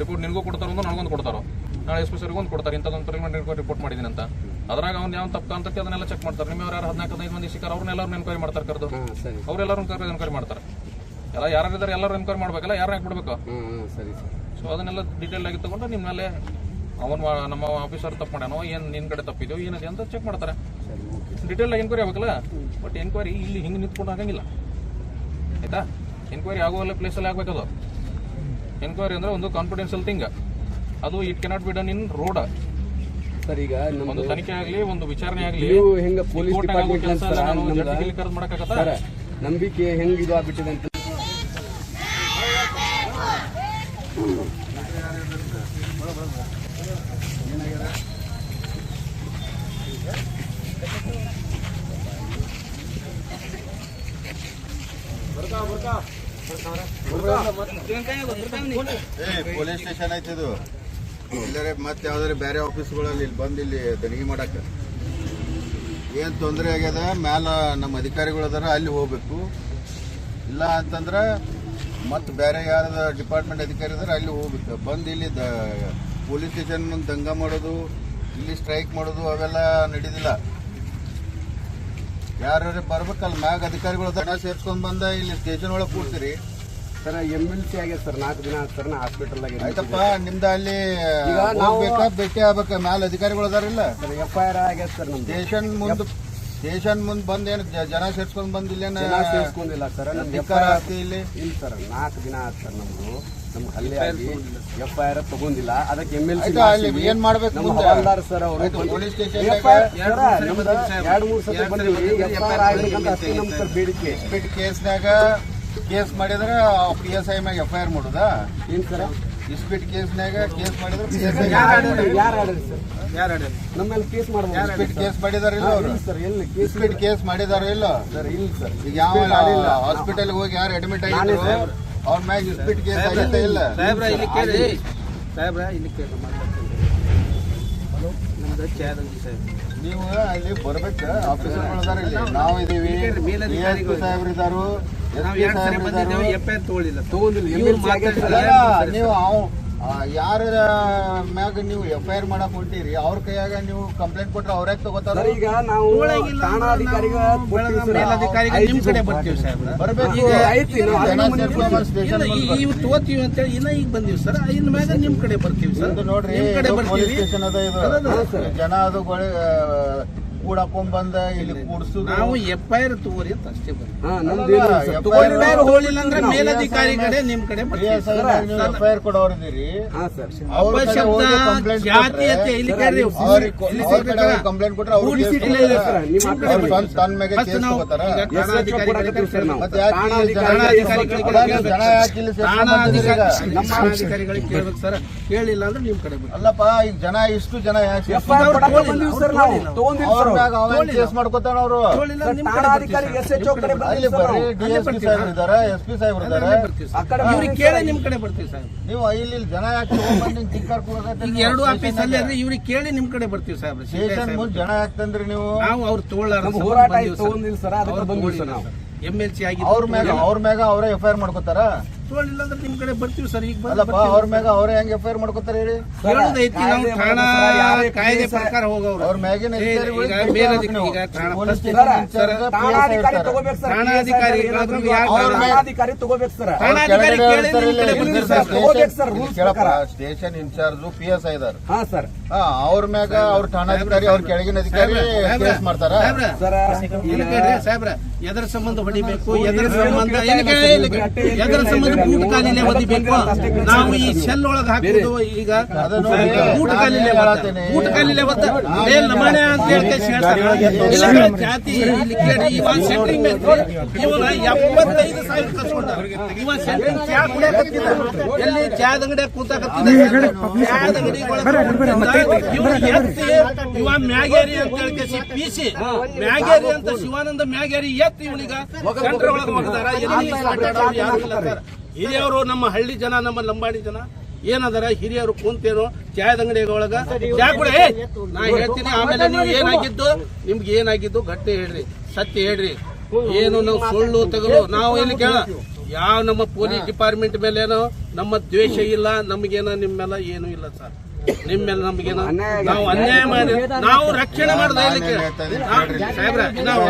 ರಿಪೋರ್ಟ್ ನಿನಗೂ ಕೊಡ್ತಾರ ನನಗೊಂದು ಕೊಡ್ತಾರೋ? ನಾಳೆ ಎಸ್ ಪಿ ಇಂಥದ್ದು ಒಂದು ಕೊಡ್ತಾರೆ ಇಂಥದ್ದೊಂದು ರಿಪೋರ್ಟ್ ಮಾಡಿದ್ದೀನಿ ಅಂತ. ಅದ್ರಾಗ ಅವ್ನು ಯಾವ ತಪ್ಪು ಅಂತ ಅದನ್ನೆಲ್ಲ ಚೆಕ್ ಮಾಡ್ತಾರೆ. ನಿಮ್ಮ ಯಾರು ಹದಿನಾಲ್ಕು ಹದಿನೈದು ಮಂದಿ ಸಿಕ್ಕಾರ ಅವ್ರನ್ನೆಲ್ಲರೂ ಎನ್ಕ್ವೈರಿ ಮಾಡ್ತಾರೆ ಕರೆದು. ಅವ್ರೆಲ್ಲರೂ ಎನ್ಕ್ವೈರಿ ಮಾಡ್ತಾರೆ. ಎಲ್ಲ ಯಾರಿದ್ದಾರೆ ಎಲ್ಲರೂ ಎನ್ಕ್ವೈರಿ ಮಾಡ್ಬೇಕಲ್ಲ ಯಾರು ಹಾಕ್ಬಿಡ್ಬೇಕು? ಸರಿ ಸೊ ಅದನ್ನೆಲ್ಲ ಡೀಟೇಲ್ ಆಗಿ ತಗೊಂಡು ನಿಮ್ಮ ಮೇಲೆ ಅವನು ನಮ್ಮ ಆಫೀಸರ್ ತಪ್ಪು ಮಾಡ್ಯಾನೋ ಏನು ನಿನ್ನ ಕಡೆ ತಪ್ಪಿದೆಯೋ ಏನಿದೆ ಅಂತ ಚೆಕ್ ಮಾಡ್ತಾರೆ. ಡೀಟೇಲ್ ಆಗಿ ಎನ್ಕ್ವೈರಿ ಆಗಬೇಕಲ್ಲ? ಬಟ್ ಎನ್ಕ್ವೈರಿ ಇಲ್ಲಿ ಹಿಂಗೆ ನಿಂತ್ಕೊಂಡು ಆಗಂಗಿಲ್ಲ. ಆಯ್ತಾ? ಎನ್ಕ್ವೈರಿ ಆಗುವಲ್ಲ ಪ್ಲೇಸಲ್ಲಿ ಆಗ್ಬೇಕದು. ಎನ್ಕ್ವೈರಿ ಅಂದ್ರೆ ಒಂದು ಕಾನ್ಫಿಡೆನ್ಷಿಯಲ್ ಥಿಂಗ್ ಅದು it cannot be done in road sir ಈಗ ಒಂದು ತನಿಖೆ ಆಗಲಿ ಒಂದು ವಿಚಾರಣೆ ಆಗಲಿ ನೀವು ಹೆಂಗ ಪೊಲೀಸ್ ಡಿಪಾರ್ಟ್ಮೆಂಟ್ ಕರೆದು ಮಾಡಕ್ಕಾಗತ್ತಾ? ಸರ್ ನಂಬಿಕೆ ಹೆಂಗ್ ಇದು ಆಗ್ಬಿಟ್ಟಿದೆ ಅಂತ. ಪೊಲೀಸ್ ಸ್ಟೇಷನ್ ಐತಿ ಇದು ಇಲ್ಲರೆ ಮತ್ತೆ ಯಾವ್ದಾದ್ರು ಬೇರೆ ಆಫೀಸ್ಗಳಲ್ಲಿ ಇಲ್ಲಿ ಬಂದು ಇಲ್ಲಿ ದಣಿಗೆ ಮಾಡಕ್ಕೆ. ಏನು ತೊಂದರೆ ಆಗ್ಯದ, ಮ್ಯಾಲ ನಮ್ಮ ಅಧಿಕಾರಿಗಳು ಅದಾರ, ಅಲ್ಲಿ ಹೋಗ್ಬೇಕು. ಇಲ್ಲ ಅಂತಂದ್ರೆ ಮತ್ತೆ ಬೇರೆ ಯಾರದ ಡಿಪಾರ್ಟ್ಮೆಂಟ್ ಅಧಿಕಾರಿ ಅದಾರ, ಅಲ್ಲಿ ಹೋಗ್ಬೇಕು. ಬಂದು ಇಲ್ಲಿ ದ ಪೊಲೀಸ್ ಸ್ಟೇಷನ್ ದಂಗ ಮಾಡೋದು, ಇಲ್ಲಿ ಸ್ಟ್ರೈಕ್ ಮಾಡೋದು, ಅವೆಲ್ಲ ನಡೀದಿಲ್ಲ. ಯಾರ್ಯಾರು ಬರ್ಬೇಕಲ್ಲ, ಮ್ಯಾಗ ಅಧಿಕಾರಿಗಳು ದನ ಸೇರ್ಸ್ಕೊಂಡ್ ಬಂದ ಇಲ್ಲಿ ಸ್ಟೇಷನ್ ಒಳಗೆ ಕೂಡ್ತೀರಿ ಸರ್ ಎಂ ಎಲ್ ಸಿ ಆಗ್ಯದ ಸರ್ ನಾಲ್ಕು ದಿನ ಆಯ್ತು ಸರ್ ನಾ ಹಾಸ್ಪಿಟಲ್ ಆಯ್ತಪ್ಪ ನಿಮ್ದ ಅಲ್ಲಿ ಈಗ ನಾವು- ಬೇಕಾ ಭೇಟಿ ಆಗ್ಬೇಕ? ಮ್ಯಾಲ ಅಧಿಕಾರಿಗಳು ಅದಾರಿಲ್ಲ ಸರ್ ಎಫ್ ಐ ಆರ್ ಆಗ್ಯದ ಸರ್ ನಮ್ಮ ಸ್ಟೇಷನ್ ಮುಂದ್ ಸ್ಟೇಷನ್ ಮುಂದೆ ಬಂದ್ ಏನ್ ಜನ ಸೇರ್ಸ್ಕೊಂಡ್ ಬಂದಿಲ್ಲ ಜನ ಸೇರಿಸ್ಕೊಂಡಿಲ್ಲ ಸರ್ ನಮ್ದು ಎಫ್ ಅಧಿಕಾರ ಐ ಆರ್ ಇಲ್ಲಿ? ಇಲ್ಲ ಸರ್ ನಾಲ್ಕು ದಿನ ಆಯ್ತು ಸರ್ ನಮ್ದು. ನಮ್ಗೆ ಹಲ್ಲೆ ಆಗಿ ಎಫ್ ಐ ಆರ್ ತಗೊಂಡಿಲ್ಲ. ಅದಕ್ಕೆ ಎಂ ಎಲ್ ಸಿ ಏನ್ ಮಾಡ್ಬೇಕು ನಮ್ಮ ಹವಾಲ್ದಾರ್ ಸರ್ ಅವರು. ಪೊಲೀಸ್ ಸ್ಟೇಷನ್ ಎರಡು ಮೂರು ಸಲ ಬಂದಿವಿ ಎಫ್ ಐ ಆರ್ ಆಗ್ಬೇಕಂತ ಅಷ್ಟೇ ನಮ್ ಸರ್ ಬೇಡಿಕೆ. ಸ್ಪೀಡ್ ಕೇಸ್ನಾಗ ಕೇಸ್ ಮಾಡಿದ್ರೆ ಪಿ ಎಸ್ ಐ ಮ್ಯಾಗ ಎಫ್ ಐ ಆರ್ ಮಾಡುದ? ಏನ್ ಸರ್? ಇಸ್ಪೀಟ್ ಕೇಸ್ನಾಗ ಕೇಸ್ ಮಾಡಿದ್ರೆ ಪಿ ಎಸ್ ಐ ಯಾರು ಆಡ್ರಿ? ಸರ್? ಯಾರು ನಮ್ಮ ಮೇಲೆ ಕೇಸ್ ಮಾಡ್ಬೋದು ಇಸ್ಪೀಟ್ ಕೇಸ್ ಮಾಡಿದಾರ ಇಲ್ಲ ಅವ್ರು? ಸರ್ ಎಲ್ಲಿ ಇಸ್ಪೀಟ್ ಕೇಸ್ ಮಾಡಿದಾರ ಇಲ್ಲ? ಸರ್ ಇಲ್ಲ ಸರ್. ಈಗ ಯಾವ ಹಾಸ್ಪಿಟಲ್ ಹೋಗಿ ಯಾರು ಅಡ್ಮಿಟ್ ಆಗಿದ್ರು? ಅವ್ರ ಮ್ಯಾಗ ಇಸ್ಪೀಟ್ ಕೇಸ್ ಆಗುತ್ತೆ ಇಲ್ಲ? ಸಾಹೇಬ್ರ ಇಲ್ಲಿ ಕೇಳಿ. ಸಾಹೇಬ್ರ ಇಲ್ಲಿ ಕೇಳಿ. ನಮ್ದು ಚಾದಂಗಿ ಸಾಹೇಬ್ ನೀವು ಅಲ್ಲಿ ಬರ್ಬೇಕು. ಆಫೀಸರ್ಗಳು ಇಲ್ಲಿ. ನಾವು ಇದೀವಿ. ಮೇಲಧಿಕಾರಿಗಳು. ನಾವು ಯಾರ ಮ್ಯಾಗ ನೀವು ಎಫ್ ಐ ಆರ್ ಮಾಡಕ್ ಹೊಂಟಿರಿ ಅವ್ರ ಕೈಯಾಗ ನೀವು ಕಂಪ್ಲೇಂಟ್ ಕೊಟ್ರೆ ಅವ್ರ ತಗೋತಾರ ಈಗ ನಾವು ಇವ್ ತಗೋತೀವಿ ಅಂತೇಳಿ ಇನ್ನ ಈಗ ಬಂದೀವಿ ಸರ್. ಇನ್ ಮ್ಯಾಗ ನಿಮ್ ಕಡೆ ಬರ್ತೀವಿ ಸರ್. ಇದು ನೋಡ್ರಿ ನಿಮ್ ಕಡೆ ಪೊಲೀಸ್ ಬರ್ತೀವಿ. ಸ್ಟೇಷನ್ ಅದ ಇದು. ಜನ ಅದು ಕೂಡಕೊಂಡ್ ಬಂದ ಇಲ್ಲಿ ಕೂಡ್ಸುದು. ನಾವು ಎಫ್ ಐ ಆರ್ ತಗೋರಿ ಅಂತ ಅಷ್ಟೇ FIR ಹೋಗ್ಲಿಲ್ಲ ಅಂದ್ರೆ ಮೇಲಧಿಕಾರಿ ಕಡೆ ನಿಮ್ ಕಡೆ ಎಫ್ ಐ ಆರ್ ಕೊಡೋರಿದ್ದೀರಿ ಜಾತೀಯತೆ ಇಲ್ಲಿ ಕೇಳ್ರಿ. ಕಂಪ್ಲೇಂಟ್ ಕೊಟ್ರೆ ಅವ್ರು ನಿಮ್ಮ ತನ್ನ ಮೇಲೆ ಕೇಸ್ ನಾವು ತಗೋತಾರ ಜನ- ಠಾಣಾಧಿಕಾರಿಗಳಿಗೆ ಅಲ್ಲ, ಕೇಳ್ಬೇಕು. ಜನ ಯಾಕೆ ಇಲ್ಲಿ ಸೇರ್ಕೊಂಡ್ ಬಂದಿದ್ದೀರಿ ಈಗ? ನಮ್ಮ ಠಾಣಾಧಿಕಾರಿಗಳಿಗೆ ಕೇಳ್ಬೇಕು ಸರ್. ಕೇಳಿಲ್ಲ ಅಂದ್ರೆ ನಿಮ್ ಕಡೆ ಅಲ್ಲಪ್ಪ ಈಗ ಜನ ಇಷ್ಟು ಜನ ಯಾಕೆ ಸರ್ ಸರ್ ಮ್ಯಾಗ ಅವೇನ್ ಕೇಸ್ ಮಾಡ್ಕೊತಾರ ಅವರು. ಸರ್, ಠಾಣಾಧಿಕಾರಿ ಎಸ್ ಸರ್. ಎಚ್ ಓ ಕಡೆ ಅಲ್ಲಿ ಸರ್. ಬರ್ರಿ ಸಾಹೇಬ್ರು ಇದಾರೆ ಎಸ್ ಪಿ ಸಾಹೇಬ್ರು ಇದಾರೆ ಆ ಕಡೆ ಇವ್ರಿಗೆ ಕೇಳಿ ನಿಮ್ ಕಡೆ ಬರ್ತೀವಿ ಸರ್. ನೀವು ಇಲ್ಲಿ ಜನ ಯಾಕೆ ಈಗ ಎರಡು ಆಫೀಸ್? ಅಲ್ಲಿ ಅಂದ್ರೆ ಇವ್ರಿಗೆ ಕೇಳಿ ನಿಮ್ ಕಡೆ ಬರ್ತೀವಿ ಸಾಹೇಬ್ ಸ್ಟೇಷನ್ ಮುಂದೆ ಜನ ಯಾಕೆ ತಂದ್ರಿ ನೀವು? ನಾವು ಅವ್ರು ತಗೊಳ್ಳಾರ ನಮ್ಮ ಹೋರಾಟ ಆಯ್ತು ತಗೊಂಡಿಲ್ಲ ಸರ್. ಅದಕ್ಕೆ ಬಂದಿವಿ ಸರ್ ನಾವು. ಎಂ ಎಲ್ ಸಿ ಆಗಿ ಅವ್ರ ಮ್ಯಾಗ ಅವ್ರ ಮ್ಯಾಗ ಅವರೇ ಎಫ್ ಐ ಆರ್ ಮಾಡ್ಕೋತಾರ? ಅಂದ್ರೆ ನಿಮ್ ಕಡೆ ಬರ್ತೀವಿ ಸರ್. ಈಗ ಬಂದು ಅಲ್ಲಪ್ಪ ಅವ್ರ ಮ್ಯಾಗ ಅವರೇ ಹೆಂಗ್ ಎಫ್ ಐ ಆರ್ ಮಾಡ್ಕೋತಾರ ಹೇಳಿ ಹೇಳೋದೈತಿ ನಾವು ಕಾಯ್ದೆ ಠಾಣಾ ಪ್ರಕಾರ ಕಾಯ್ದೆ ಪ್ರಕಾರ ಹೋಗವ್ರು. ಅವ್ರ ಮ್ಯಾಗಿನ ಸ್ಟೇಷನ್ ಸರ್, ಇನ್ಚಾರ್ಜ್ ಠಾಣಾಧಿಕಾರಿ. ತಗೋಬೇಕು ಸರ್. ಠಾಣಾಧಿಕಾರಿ ಕೇಳಪ್ಪ, ಸ್ಟೇಷನ್ ಪಿ ಎಸ್ ಐ ಇದಾರೆ ಹಾ ಸರ್. ಅವ್ರ ಮ್ಯಾಗ ಅವ್ರ ಠಾಣಾಧಿಕಾರಿ ಅವ್ರ ಕೆಳಗಿನ ಅಧಿಕಾರಿ ಕೇಸ್ ಮಾಡ್ತಾರ ಸಾಹೇಬ್ರ, ಸರ್ ಇಲ್ಲಿ ಕೇಳ್ರಿ ಸಾಹೇಬ್ರ ಎದರ ಸಂಬಂಧ ಹೊಡಿಬೇಕು ಎದರ ಸಂಬಂಧ ಎದರ ಸಂಬಂಧ ಬೂಟ್ ಕಾಲಿಲೆ ಹೊಡಿಬೇಕು ನಾವು ಈ ಶೆಲ್ ಒಳಗೆ ಹಾಕುದು ಈಗ ಬೂಟ್ ಕಾಲಿಲೆ? ಬೂಟ್ ಕಾಲಿಲೆ ಒದ್ದ. ಏ ಲಮಾಣೆ ಅಂತ ಹೇಳಿ ಹೇಳ್ತಾರೆ. ಜಾತಿ ಲಿಕ್ವಿಡ್ ಇವ ಸೆಂಟ್ರಿಂಗ್ ಇವನ ಎಪ್ಪತ್ತೈದು ಸಾವಿರ ಕಸ್ಕೊಂಡ ಇವ ಸೆಂಟ್ರಿಂಗ್ ಚಾ ಕುಡಿಯಕತ್ತಿದ್ದ ಎಲ್ಲಿ ಚಾದ ಅಂಗಡಿ ಕೂತಾಕತ್ತಿದ್ದ ಚಾದ ಅಂಗಡಿ ಎತ್ತಿ ಇವ ಮ್ಯಾಗೇರಿ ಅಂತ ಹೇಳಿ ಪಿ ಸಿ. ಮ್ಯಾಗೇರಿ ಅಂತ ಶಿವಾನಂದ ಮ್ಯಾಗೇರಿ ಎತ್ ಇವನಿಗ. ಸೆಂಟರ್ ಒಳಗೆ ಎಲ್ಲಿ ಮಾತಾಡೋರು ಯಾರು ಇಲ್ಲ ಹಿರಿಯವರು ನಮ್ಮ ಹಳ್ಳಿ ಜನ ನಮ್ಮ ಲಂಬಾಣಿ ಜನ ಏನದಾರ ಹಿರಿಯರು ಕುಂತೇನು ಚಾಯದ ಅಂಗಡಿ ಒಳಗ. ಚಾ ಕೂಡ. ನಾ ಹೇಳ್ತೀನಿ ಆಮೇಲೆ ನೀವು ಏನಾಗಿದ್ದು? ನಿಮ್ಗೆ ಏನಾಗಿದ್ದು? ಗಟ್ಟಿ ಹೇಳ್ರಿ ಸತ್ಯ ಹೇಳ್ರಿ. ಏನು ನಾವು ಸುಳ್ಳು ತಗಲು. ನಾವು ಏನು ಕೇಳ? ಯಾವ ನಮ್ಮ ಪೊಲೀಸ್ ಡಿಪಾರ್ಟ್ಮೆಂಟ್ ಮೇಲೇನೋ ನಮ್ಮ ದ್ವೇಷ ಇಲ್ಲ ನಮಗೇನೋ ನಿಮ್ಮೆಲ್ಲ ಏನು ಇಲ್ಲ ಸರ್. ನಿಮ್ಮೆಲ್ಲ ನಮಗೆ ನಾವು ಅನ್ಯಾಯ ಮಾಡಿ ನಾವು ರಕ್ಷಣೆ ಮಾಡಿದ್ರೆ ಸಾಹೇಬ್ರ ನಾವು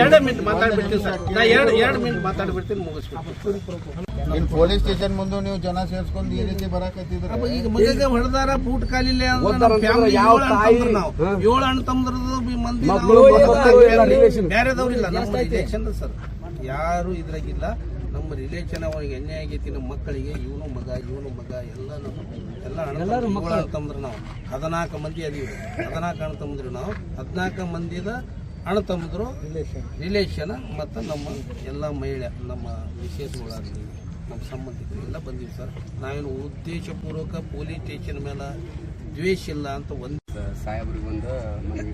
ಎರಡೇ ಮಿನಿಟ್ ಮಾತಾಡ್ಬಿಡ್ತೀನಿ ಸರ್. ನಾ ಎರಡು ಎರಡು ಮಿನಿಟ್ ಮಾತಾಡ್ಬಿಡ್ತೀನಿ ಮುಗಿಸ್ಬಿಡ್ತೀನಿ. ಪೊಲೀಸ್ ಸ್ಟೇಷನ್ ಮುಂದೆ ನೀವು ಜನ ಸೇರ್ಸ್ಕೊಂಡು ಈ ರೀತಿ ಬರಾಕತ್ತಿದ್ರ ಈಗ ಮಗಗೆ ಹೊಡೆದಾರ ಬೂಟ್ ಕಾಲಿಲ್ಲ ಯಾವ ತಾಯಿ? ನಾವು. ಏಳು ಅಣ್ಣ ತಮ್ಮದ್ರದ್ದು ಬಿ ಮಂದಿ. ಬೇರೆದವ್ರಿಲ್ಲ ನಮ್ಮ ರಿಲೇಷನ್ ಸರ್. ಯಾರು ಇದ್ರಾಗಿಲ್ಲ. ನಮ್ಮ ರಿಲೇಷನ್ ಅವ್ರಿಗೆ ಎಣ್ಣೆ ಆಗೈತಿ ನಮ್ಮ ಮಕ್ಕಳಿಗೆ ಇವನು ಮಗ ಇವನು ಮಗ ಎಲ್ಲ ನಮ್ಮ ಎಲ್ಲ ಮಕ್ಕಳು. ಅಣ್ಣ ನಾವು. ಹದಿನಾಲ್ಕು ಮಂದಿ ಅದೀವಿ. ಹದಿನಾಲ್ಕು ಅಣ್ಣ ತಮ್ಮದ್ರು ನಾವು. ಹದಿನಾಲ್ಕು ಮಂದಿದ ಅಣ್ಣ ತಮ್ಮದ್ರು ರಿಲೇಷನ್ ಮತ್ತು ನಮ್ಮ ಎಲ್ಲ ಮಹಿಳೆ ನಮ್ಮ ವಿಶೇಷಗಳಾಗಲಿ ನಮ್ಮ ಸಂಬಂಧಿಕರು ಎಲ್ಲ ಬಂದೀವಿ ಸರ್. ನಾವೇನು ಉದ್ದೇಶಪೂರ್ವಕ ಪೊಲೀಸ್ ಸ್ಟೇಷನ್ ಮೇಲೆ ದ್ವೇಷ ಇಲ್ಲ ಅಂತ ಒಂದು ಸಾಹೇಬ್ರಿಗೆ ಒಂದು ಮನವಿ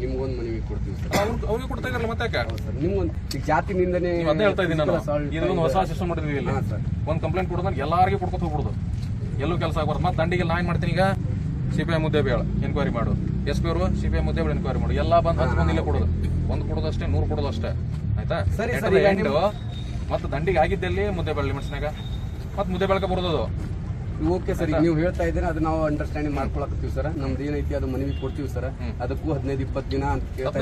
ನಿಮ್ಗೊಂದು ಮನವಿ ಕೊಡ್ತೀವಿ ಸರ್. ಅವ್ರು ಅವ್ರಿಗೆ ಕೊಡ್ತಾ ಇದ್ರಲ್ಲ ಮತ್ತೆ ಸರ್ ನಿಮ್ಗೊಂದು ಈಗ ಜಾತಿ ನಿಂದನೆ ಅದೇ ಹೇಳ್ತಾ ಇದ್ದೀನಿ ನಾನು ಇದೊಂದು ಹೊಸ ಸಿಸ್ಟಮ್ ಮಾಡಿದ್ವಿ ಇಲ್ಲ. ಸರ್. ಒಂದು ಕಂಪ್ಲೇಂಟ್ ಕೊಡೋದು ಎಲ್ಲರಿಗೂ ಕೊಡ್ಕೊತ ಹೋಗ್ಬಿಡುದು. ಎಲ್ಲೂ ಕೆಲಸ ಆಗ್ಬಾರ್ದು. ಮತ್ತೆ ದಂಡಿಗೆ ನಾನು ಏನ್ ಮಾಡ್ತೀನಿ ಈಗ? ಸಿ ಪಿ ಐ ಮುದ್ದೆ ಬೇಳ ಎನ್ಕ್ವೈರಿ ಮಾಡು. ಎಸ್ ಪಿ ಅವರು ಸಿ ಪಿ ಐ ಮುದ್ದೆ ಬೇಳ ಎನ್ಕ್ವೈರಿ ಮಾಡು. ಎಲ್ಲ ಬಂದು ಹತ್ತು ಬಂದು ಇಲ್ಲೇ ಕೊಡೋದು. ಒಂದು ಕೊಡೋದು ಅಷ್ಟೇ ನೂರು ಕೊಡೋದು ಅಷ್ಟೇ. ಆಯ್ತಾ? ಸರಿ, ಮತ್ತೆ ದಂಡಿಗೆ ಆಗಿದ್ದಲ್ಲಿ ಮುದ್ದೆ ಬೇಳ ಲಿಮಿಟ್ಸ್ನಾಗ ಮತ್ತೆ ಮುದ್ದೆ ಬೆಳಕ ಬರೋದು ಅದು. ಓಕೆ ಸರ್ ನೀವು ಹೇಳ್ತಾ ಇದ್ದೀರ ಅದು ನಾವು ಅಂಡರ್ಸ್ಟ್ಯಾಂಡಿಂಗ್ ಮಾಡ್ಕೊಳಕತ್ತೀವಿ ಸರ್. ನಮ್ದು ಏನೈತಿ ಅದು ಮನವಿ ಕೊಡ್ತೀವಿ ಸರ್. ಅದಕ್ಕೂ ಹದಿನೈದು ಇಪ್ಪತ್ತು ದಿನ ಅಂತ ಕೇಳ್ತಾ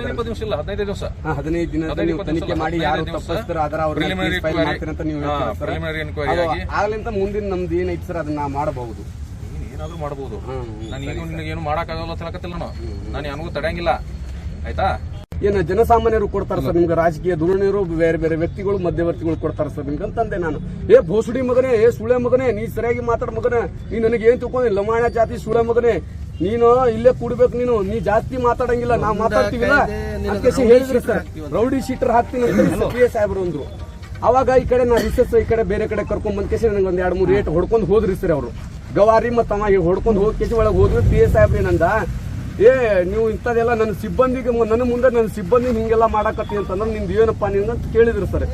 ಹದಿನೈದು ದಿವಸ. ಹದಿನೈದು ದಿನ ನೀವು ತನಿಖೆ ಮಾಡಿ ಯಾರು ತಪ್ಪಿಸ್ತಾರ ಅದರ ಅವ್ರ ಫೈಲ್ ಮಾಡ್ತೀರ ಅಂತ ನೀವು ಆಗ್ಲಿಂತ ಮುಂದಿನ ನಮ್ದು ಏನೈತಿ ಸರ್ ಅದನ್ನ ಮಾಡಬಹುದು? ಏನಾದ್ರೂ ಮಾಡಬಹುದು. ನಾನು ಏನು ನಿನಗೆ ಏನು ಮಾಡಕ್ಕಾಗಲ್ಲ ತಿಳಕತ್ತಿಲ್ಲ ನಾನು. ನಾನು ಯಾರಿಗೂ ತಡೆಯಂಗಿಲ್ಲ. ಆಯ್ತಾ? ಏನು ಜನಸಾಮಾನ್ಯರು ಕೊಡ್ತಾರ ಸರ್ ನಿಮ್ಗೆ? ರಾಜಕೀಯ ಧುರಣರು ಬೇರೆ ಬೇರೆ ವ್ಯಕ್ತಿಗಳು ಮಧ್ಯವರ್ತಿಗಳು ಕೊಡ್ತಾರ ಸರ್ ನಿಮ್ಗೆ ಅಂತಂದೆ ನಾನು. ಏ ಭೋಸುಡಿ ಮಗನೇ ಏ ಸುಳೆ ಮಗನೇ ನೀ ಸರಿಯಾಗಿ ಮಾತಾಡ ಮಗನೇ ನೀ ನನಗೆ ಏನ್ ತಿಳ್ಕೊಂಡಿ ಲಮಾಣ ಜಾತಿ ಸುಳೆ ಮಗನೇ. ನೀನು ಇಲ್ಲೇ ಕೂಡ್ಬೇಕು ನೀನು. ನೀ ಜಾಸ್ತಿ ಮಾತಾಡಂಗಿಲ್ಲ ನಾ ಮಾತಾಡ್ತೀವಿಲ್ಲ? ಅದಕ್ಕೆ ಹೇಳಿದ್ರಿ ಸರ್. ರೌಡಿ ಶೀಟರ್ ಹಾಕ್ತೀನಿ ಸಾಹೇಬ್ರು ಅಂದ್ರು. ಅವಾಗ ಈ ಕಡೆ ನಾ ರಿಸರ್ಚ್ ಈ ಕಡೆ ಬೇರೆ ಕಡೆ ಕರ್ಕೊಂಡ್ ಬಂದ್ ಕೇಸಿ ನನಗೆ ಒಂದ್ ಎರಡು ಮೂರು ರೇಟ್ ಹೊಡ್ಕೊಂಡು ಹೋದ್ರಿ ಸರ್ ಅವರು. ಗವಾರಿ ಮತ್ತೆ ಅವ ಹೊಡ್ಕೊಂಡು ಹೋಗಿ ಕೇಸಿ ಒಳಗೆ ಹೋದ್ರು ಪಿ ಎಸ್ ಸಾಹೇಬ್ರಿ ನಂದ. ಏ, ನೀವು ಇಂಥದ್ದೆಲ್ಲ ನನ್ನ ಸಿಬ್ಬಂದಿಗೆ ನನ್ನ ಮುಂದೆ ನನ್ನ ಸಿಬ್ಬಂದಿ ಹಿಂಗೆಲ್ಲ ಮಾಡಾಕತ್ತಿ ಅಂತಂದ್ರೆ ನಿಮ್ದು ಏನಪ್ಪ ನಿಂದ ಅಂತ ಕೇಳಿದ್ರು ಸರ್.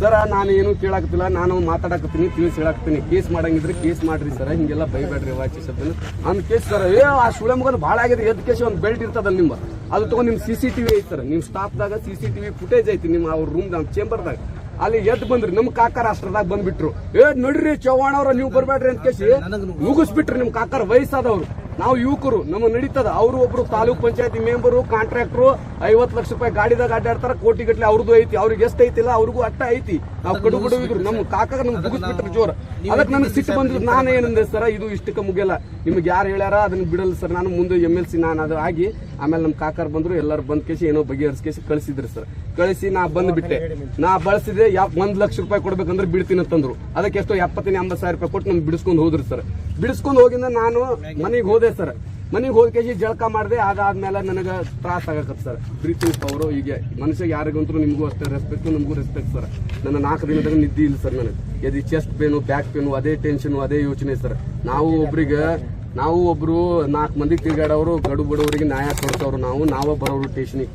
ಸರ, ನಾನು ಏನು ಕೇಳಾಕತ್ತಿಲ್ಲ, ನಾನು ಮಾತಾಡಕತ್ತೀನಿ, ತಿಳಿಸಿ ಹೇಳಾಕತ್ತೀನಿ. ಕೇಸ್ ಮಾಡಂಗಿದ್ರೆ ಕೇಸ್ ಮಾಡ್ರಿ ಸರ್, ಹಿಂಗೆಲ್ಲ ಬೈಬೇಡ್ರಿ ವಾಚಿ ಶಬ್ದನ ಅಂದ್ ಕೇಸ್ ಸರ್, ಏ, ಆ ಸುಳೆ ಮಗನ ಭಾಳ ಆಗಿದೆ, ಎದ್ ಕೇಸ್ ಒಂದು ಬೆಲ್ಟ್ ಇರ್ತದಲ್ಲ ನಿಮ್ಮ ಅದು ತಗೊಂಡು ನಿಮ್ಮ ಸಿ ಸಿ ಟಿವಿ ಐತಿ ಸರ್. ನಿಮ್ಮ ಸ್ಟಾಫ್ದಾಗ ಸಿ ಸಿ ಟಿವಿ ಫುಟೇಜ್ ಐತಿ ನಿಮ್ಮ ಅವ್ರ ರೂಮ್ದಾಗ ಚೇಂಬರ್ದಾಗ ಅಲ್ಲಿ ಎದ್ ಬಂದ್ರಿ, ನಮ್ಮ ಕಾಕಾರ ರಾಷ್ಟ್ರದಾಗ ಬಂದ್ಬಿಟ್ರು. ಏ, ನಡ್ರಿ ಚೌಹಾಣ್ ಅವ್ರ, ನೀವು ಬರ್ಬೇಡ್ರಿ ಅಂತ ಕೇಸಿ. ಮುಗಿಸ್ಬಿಟ್ರಿ ನಿಮ್ ಕಾಕಾರ ವಯಸ್ಸಾದವ್ರು. ನಾವು ಯುವಕರು, ನಮ್ಮ ನಡೀತದ. ಅವರು ಒಬ್ರು ತಾಲೂಕ್ ಪಂಚಾಯತಿ ಮೆಂಬರು, ಕಾಂಟ್ರಾಕ್ಟ್ರು, ಐವತ್ತು ಲಕ್ಷ ರೂಪಾಯಿ ಗಾಡಿದಾಗ ಅಡ್ಡಾಡ್ತಾರ, ಕೋಟಿ ಗಟ್ಟಲೆ ಅವ್ರದ್ದು ಐತಿ. ಅವ್ರಿಗೆ ಎಷ್ಟು ಐತಿಲ್ಲ, ಅವ್ರಿಗೂ ಅಟ್ಟ ಐತಿ. ನಾವು ಕಡು ಕಡು ನಮ್ಮ ನಮ್ ಕಾಕಾಗ ನಮ್ಗೆ ಮುಗಿಸ್ಬಿಟ್ರು ಜೋರ್. ಅದಕ್ಕೆ ನನಗೆ ಸಿಟ್ಟು ಬಂದ್ರು ನಾನು ಏನಂದೆ ಸರ್ ಇದು ಇಷ್ಟಕ್ಕೆ ಮುಗಿಯಲ್ಲ. ನಿಮ್ಗೆ ಯಾರು ಹೇಳ್ಯಾರ ಅದನ್ನ ಬಿಡಲ್ಲ ಸರ್. ನಾನು ಮುಂದೆ ಎಂ ಎಲ್ ಸಿ ನಾನು ಅದು ಆಗಿ ಆಮೇಲೆ ನಮ್ಮ ಕಾಕರ್ ಬಂದ್ರು ಎಲ್ಲರೂ ಬಂದ್ ಕೇಸಿ ಏನೋ ಬಗೆಹರಿಸ್ಕೇಸಿ ಕಳಿಸಿದ್ರು ಸರ್. ಕಳಿಸಿ ನಾ ಬಂದ್ಬಿಟ್ಟೆ. ನಾ ಬಳಸಿದೆ ಯಾವ ಒಂದ್ ಲಕ್ಷ ರೂಪಾಯಿ ಕೊಡ್ಬೇಕಂದ್ರೆ ಬಿಡ್ತೀನಿ ಅಂತಂದ್ರು ಅದಕ್ಕೆ ಎಷ್ಟೋ ಎಪ್ಪತ್ತಿನ ಎಂಬತ್ತು ಸಾವಿರ ರೂಪಾಯಿ ಕೊಟ್ಟು ನಮ್ಗೆ ಬಿಡಿಸ್ಕೊಂಡು ಹೋದ್ರಿ ಸರ್. ಬಿಡಿಸ್ಕೊಂಡು ಹೋಗಿಂದ ನಾನು ಮನೆಗೆ ಹೋದೆ ಸರ್. ಮನೆಗೆ ಹೋದ ಕೇಸಿ ಜಳಕ ಮಾಡಿದೆ ಅದಾದ್ಮೇಲೆ ನನಗೆ ತ್ರಾಸ ಆಗಕತ್ ಸರ್. ಬ್ರೀತಿಂಗ್ ಅವರು ಹೀಗೆ ಮನುಷ್ಯ ಯಾರಿಗಂತೂ ನಿಮಗೂ ಅಷ್ಟೇ ರೆಸ್ಪೆಕ್ಟ್ ನಮಗೂ ರೆಸ್ಪೆಕ್ಟ್ ಸರ್. ನನ್ನ ನಾಲ್ಕು ದಿನದಾಗ ನಿದ್ದೆ ಇಲ್ಲ ಸರ್ ನನಗೆ. ಎದಿ ಚೆಸ್ಟ್ ಪೇನು ಬ್ಯಾಕ್ ಪೇನು ಅದೇ ಟೆನ್ಷನು ಅದೇ ಯೋಚನೆ ಸರ್. ನಾವು ಒಬ್ರಿಗೆ, ನಾವು ಒಬ್ರು ನಾಲ್ಕು ಮಂದಿ ತಿರುಗಾಡೋರು ಗಡು ಬಡವರಿಗೆ ನ್ಯಾಯ ಕೊಡ್ತವ್ರು ನಾವು, ನಾವೇ ಬರೋರು ಟೇಷನಿಗೆ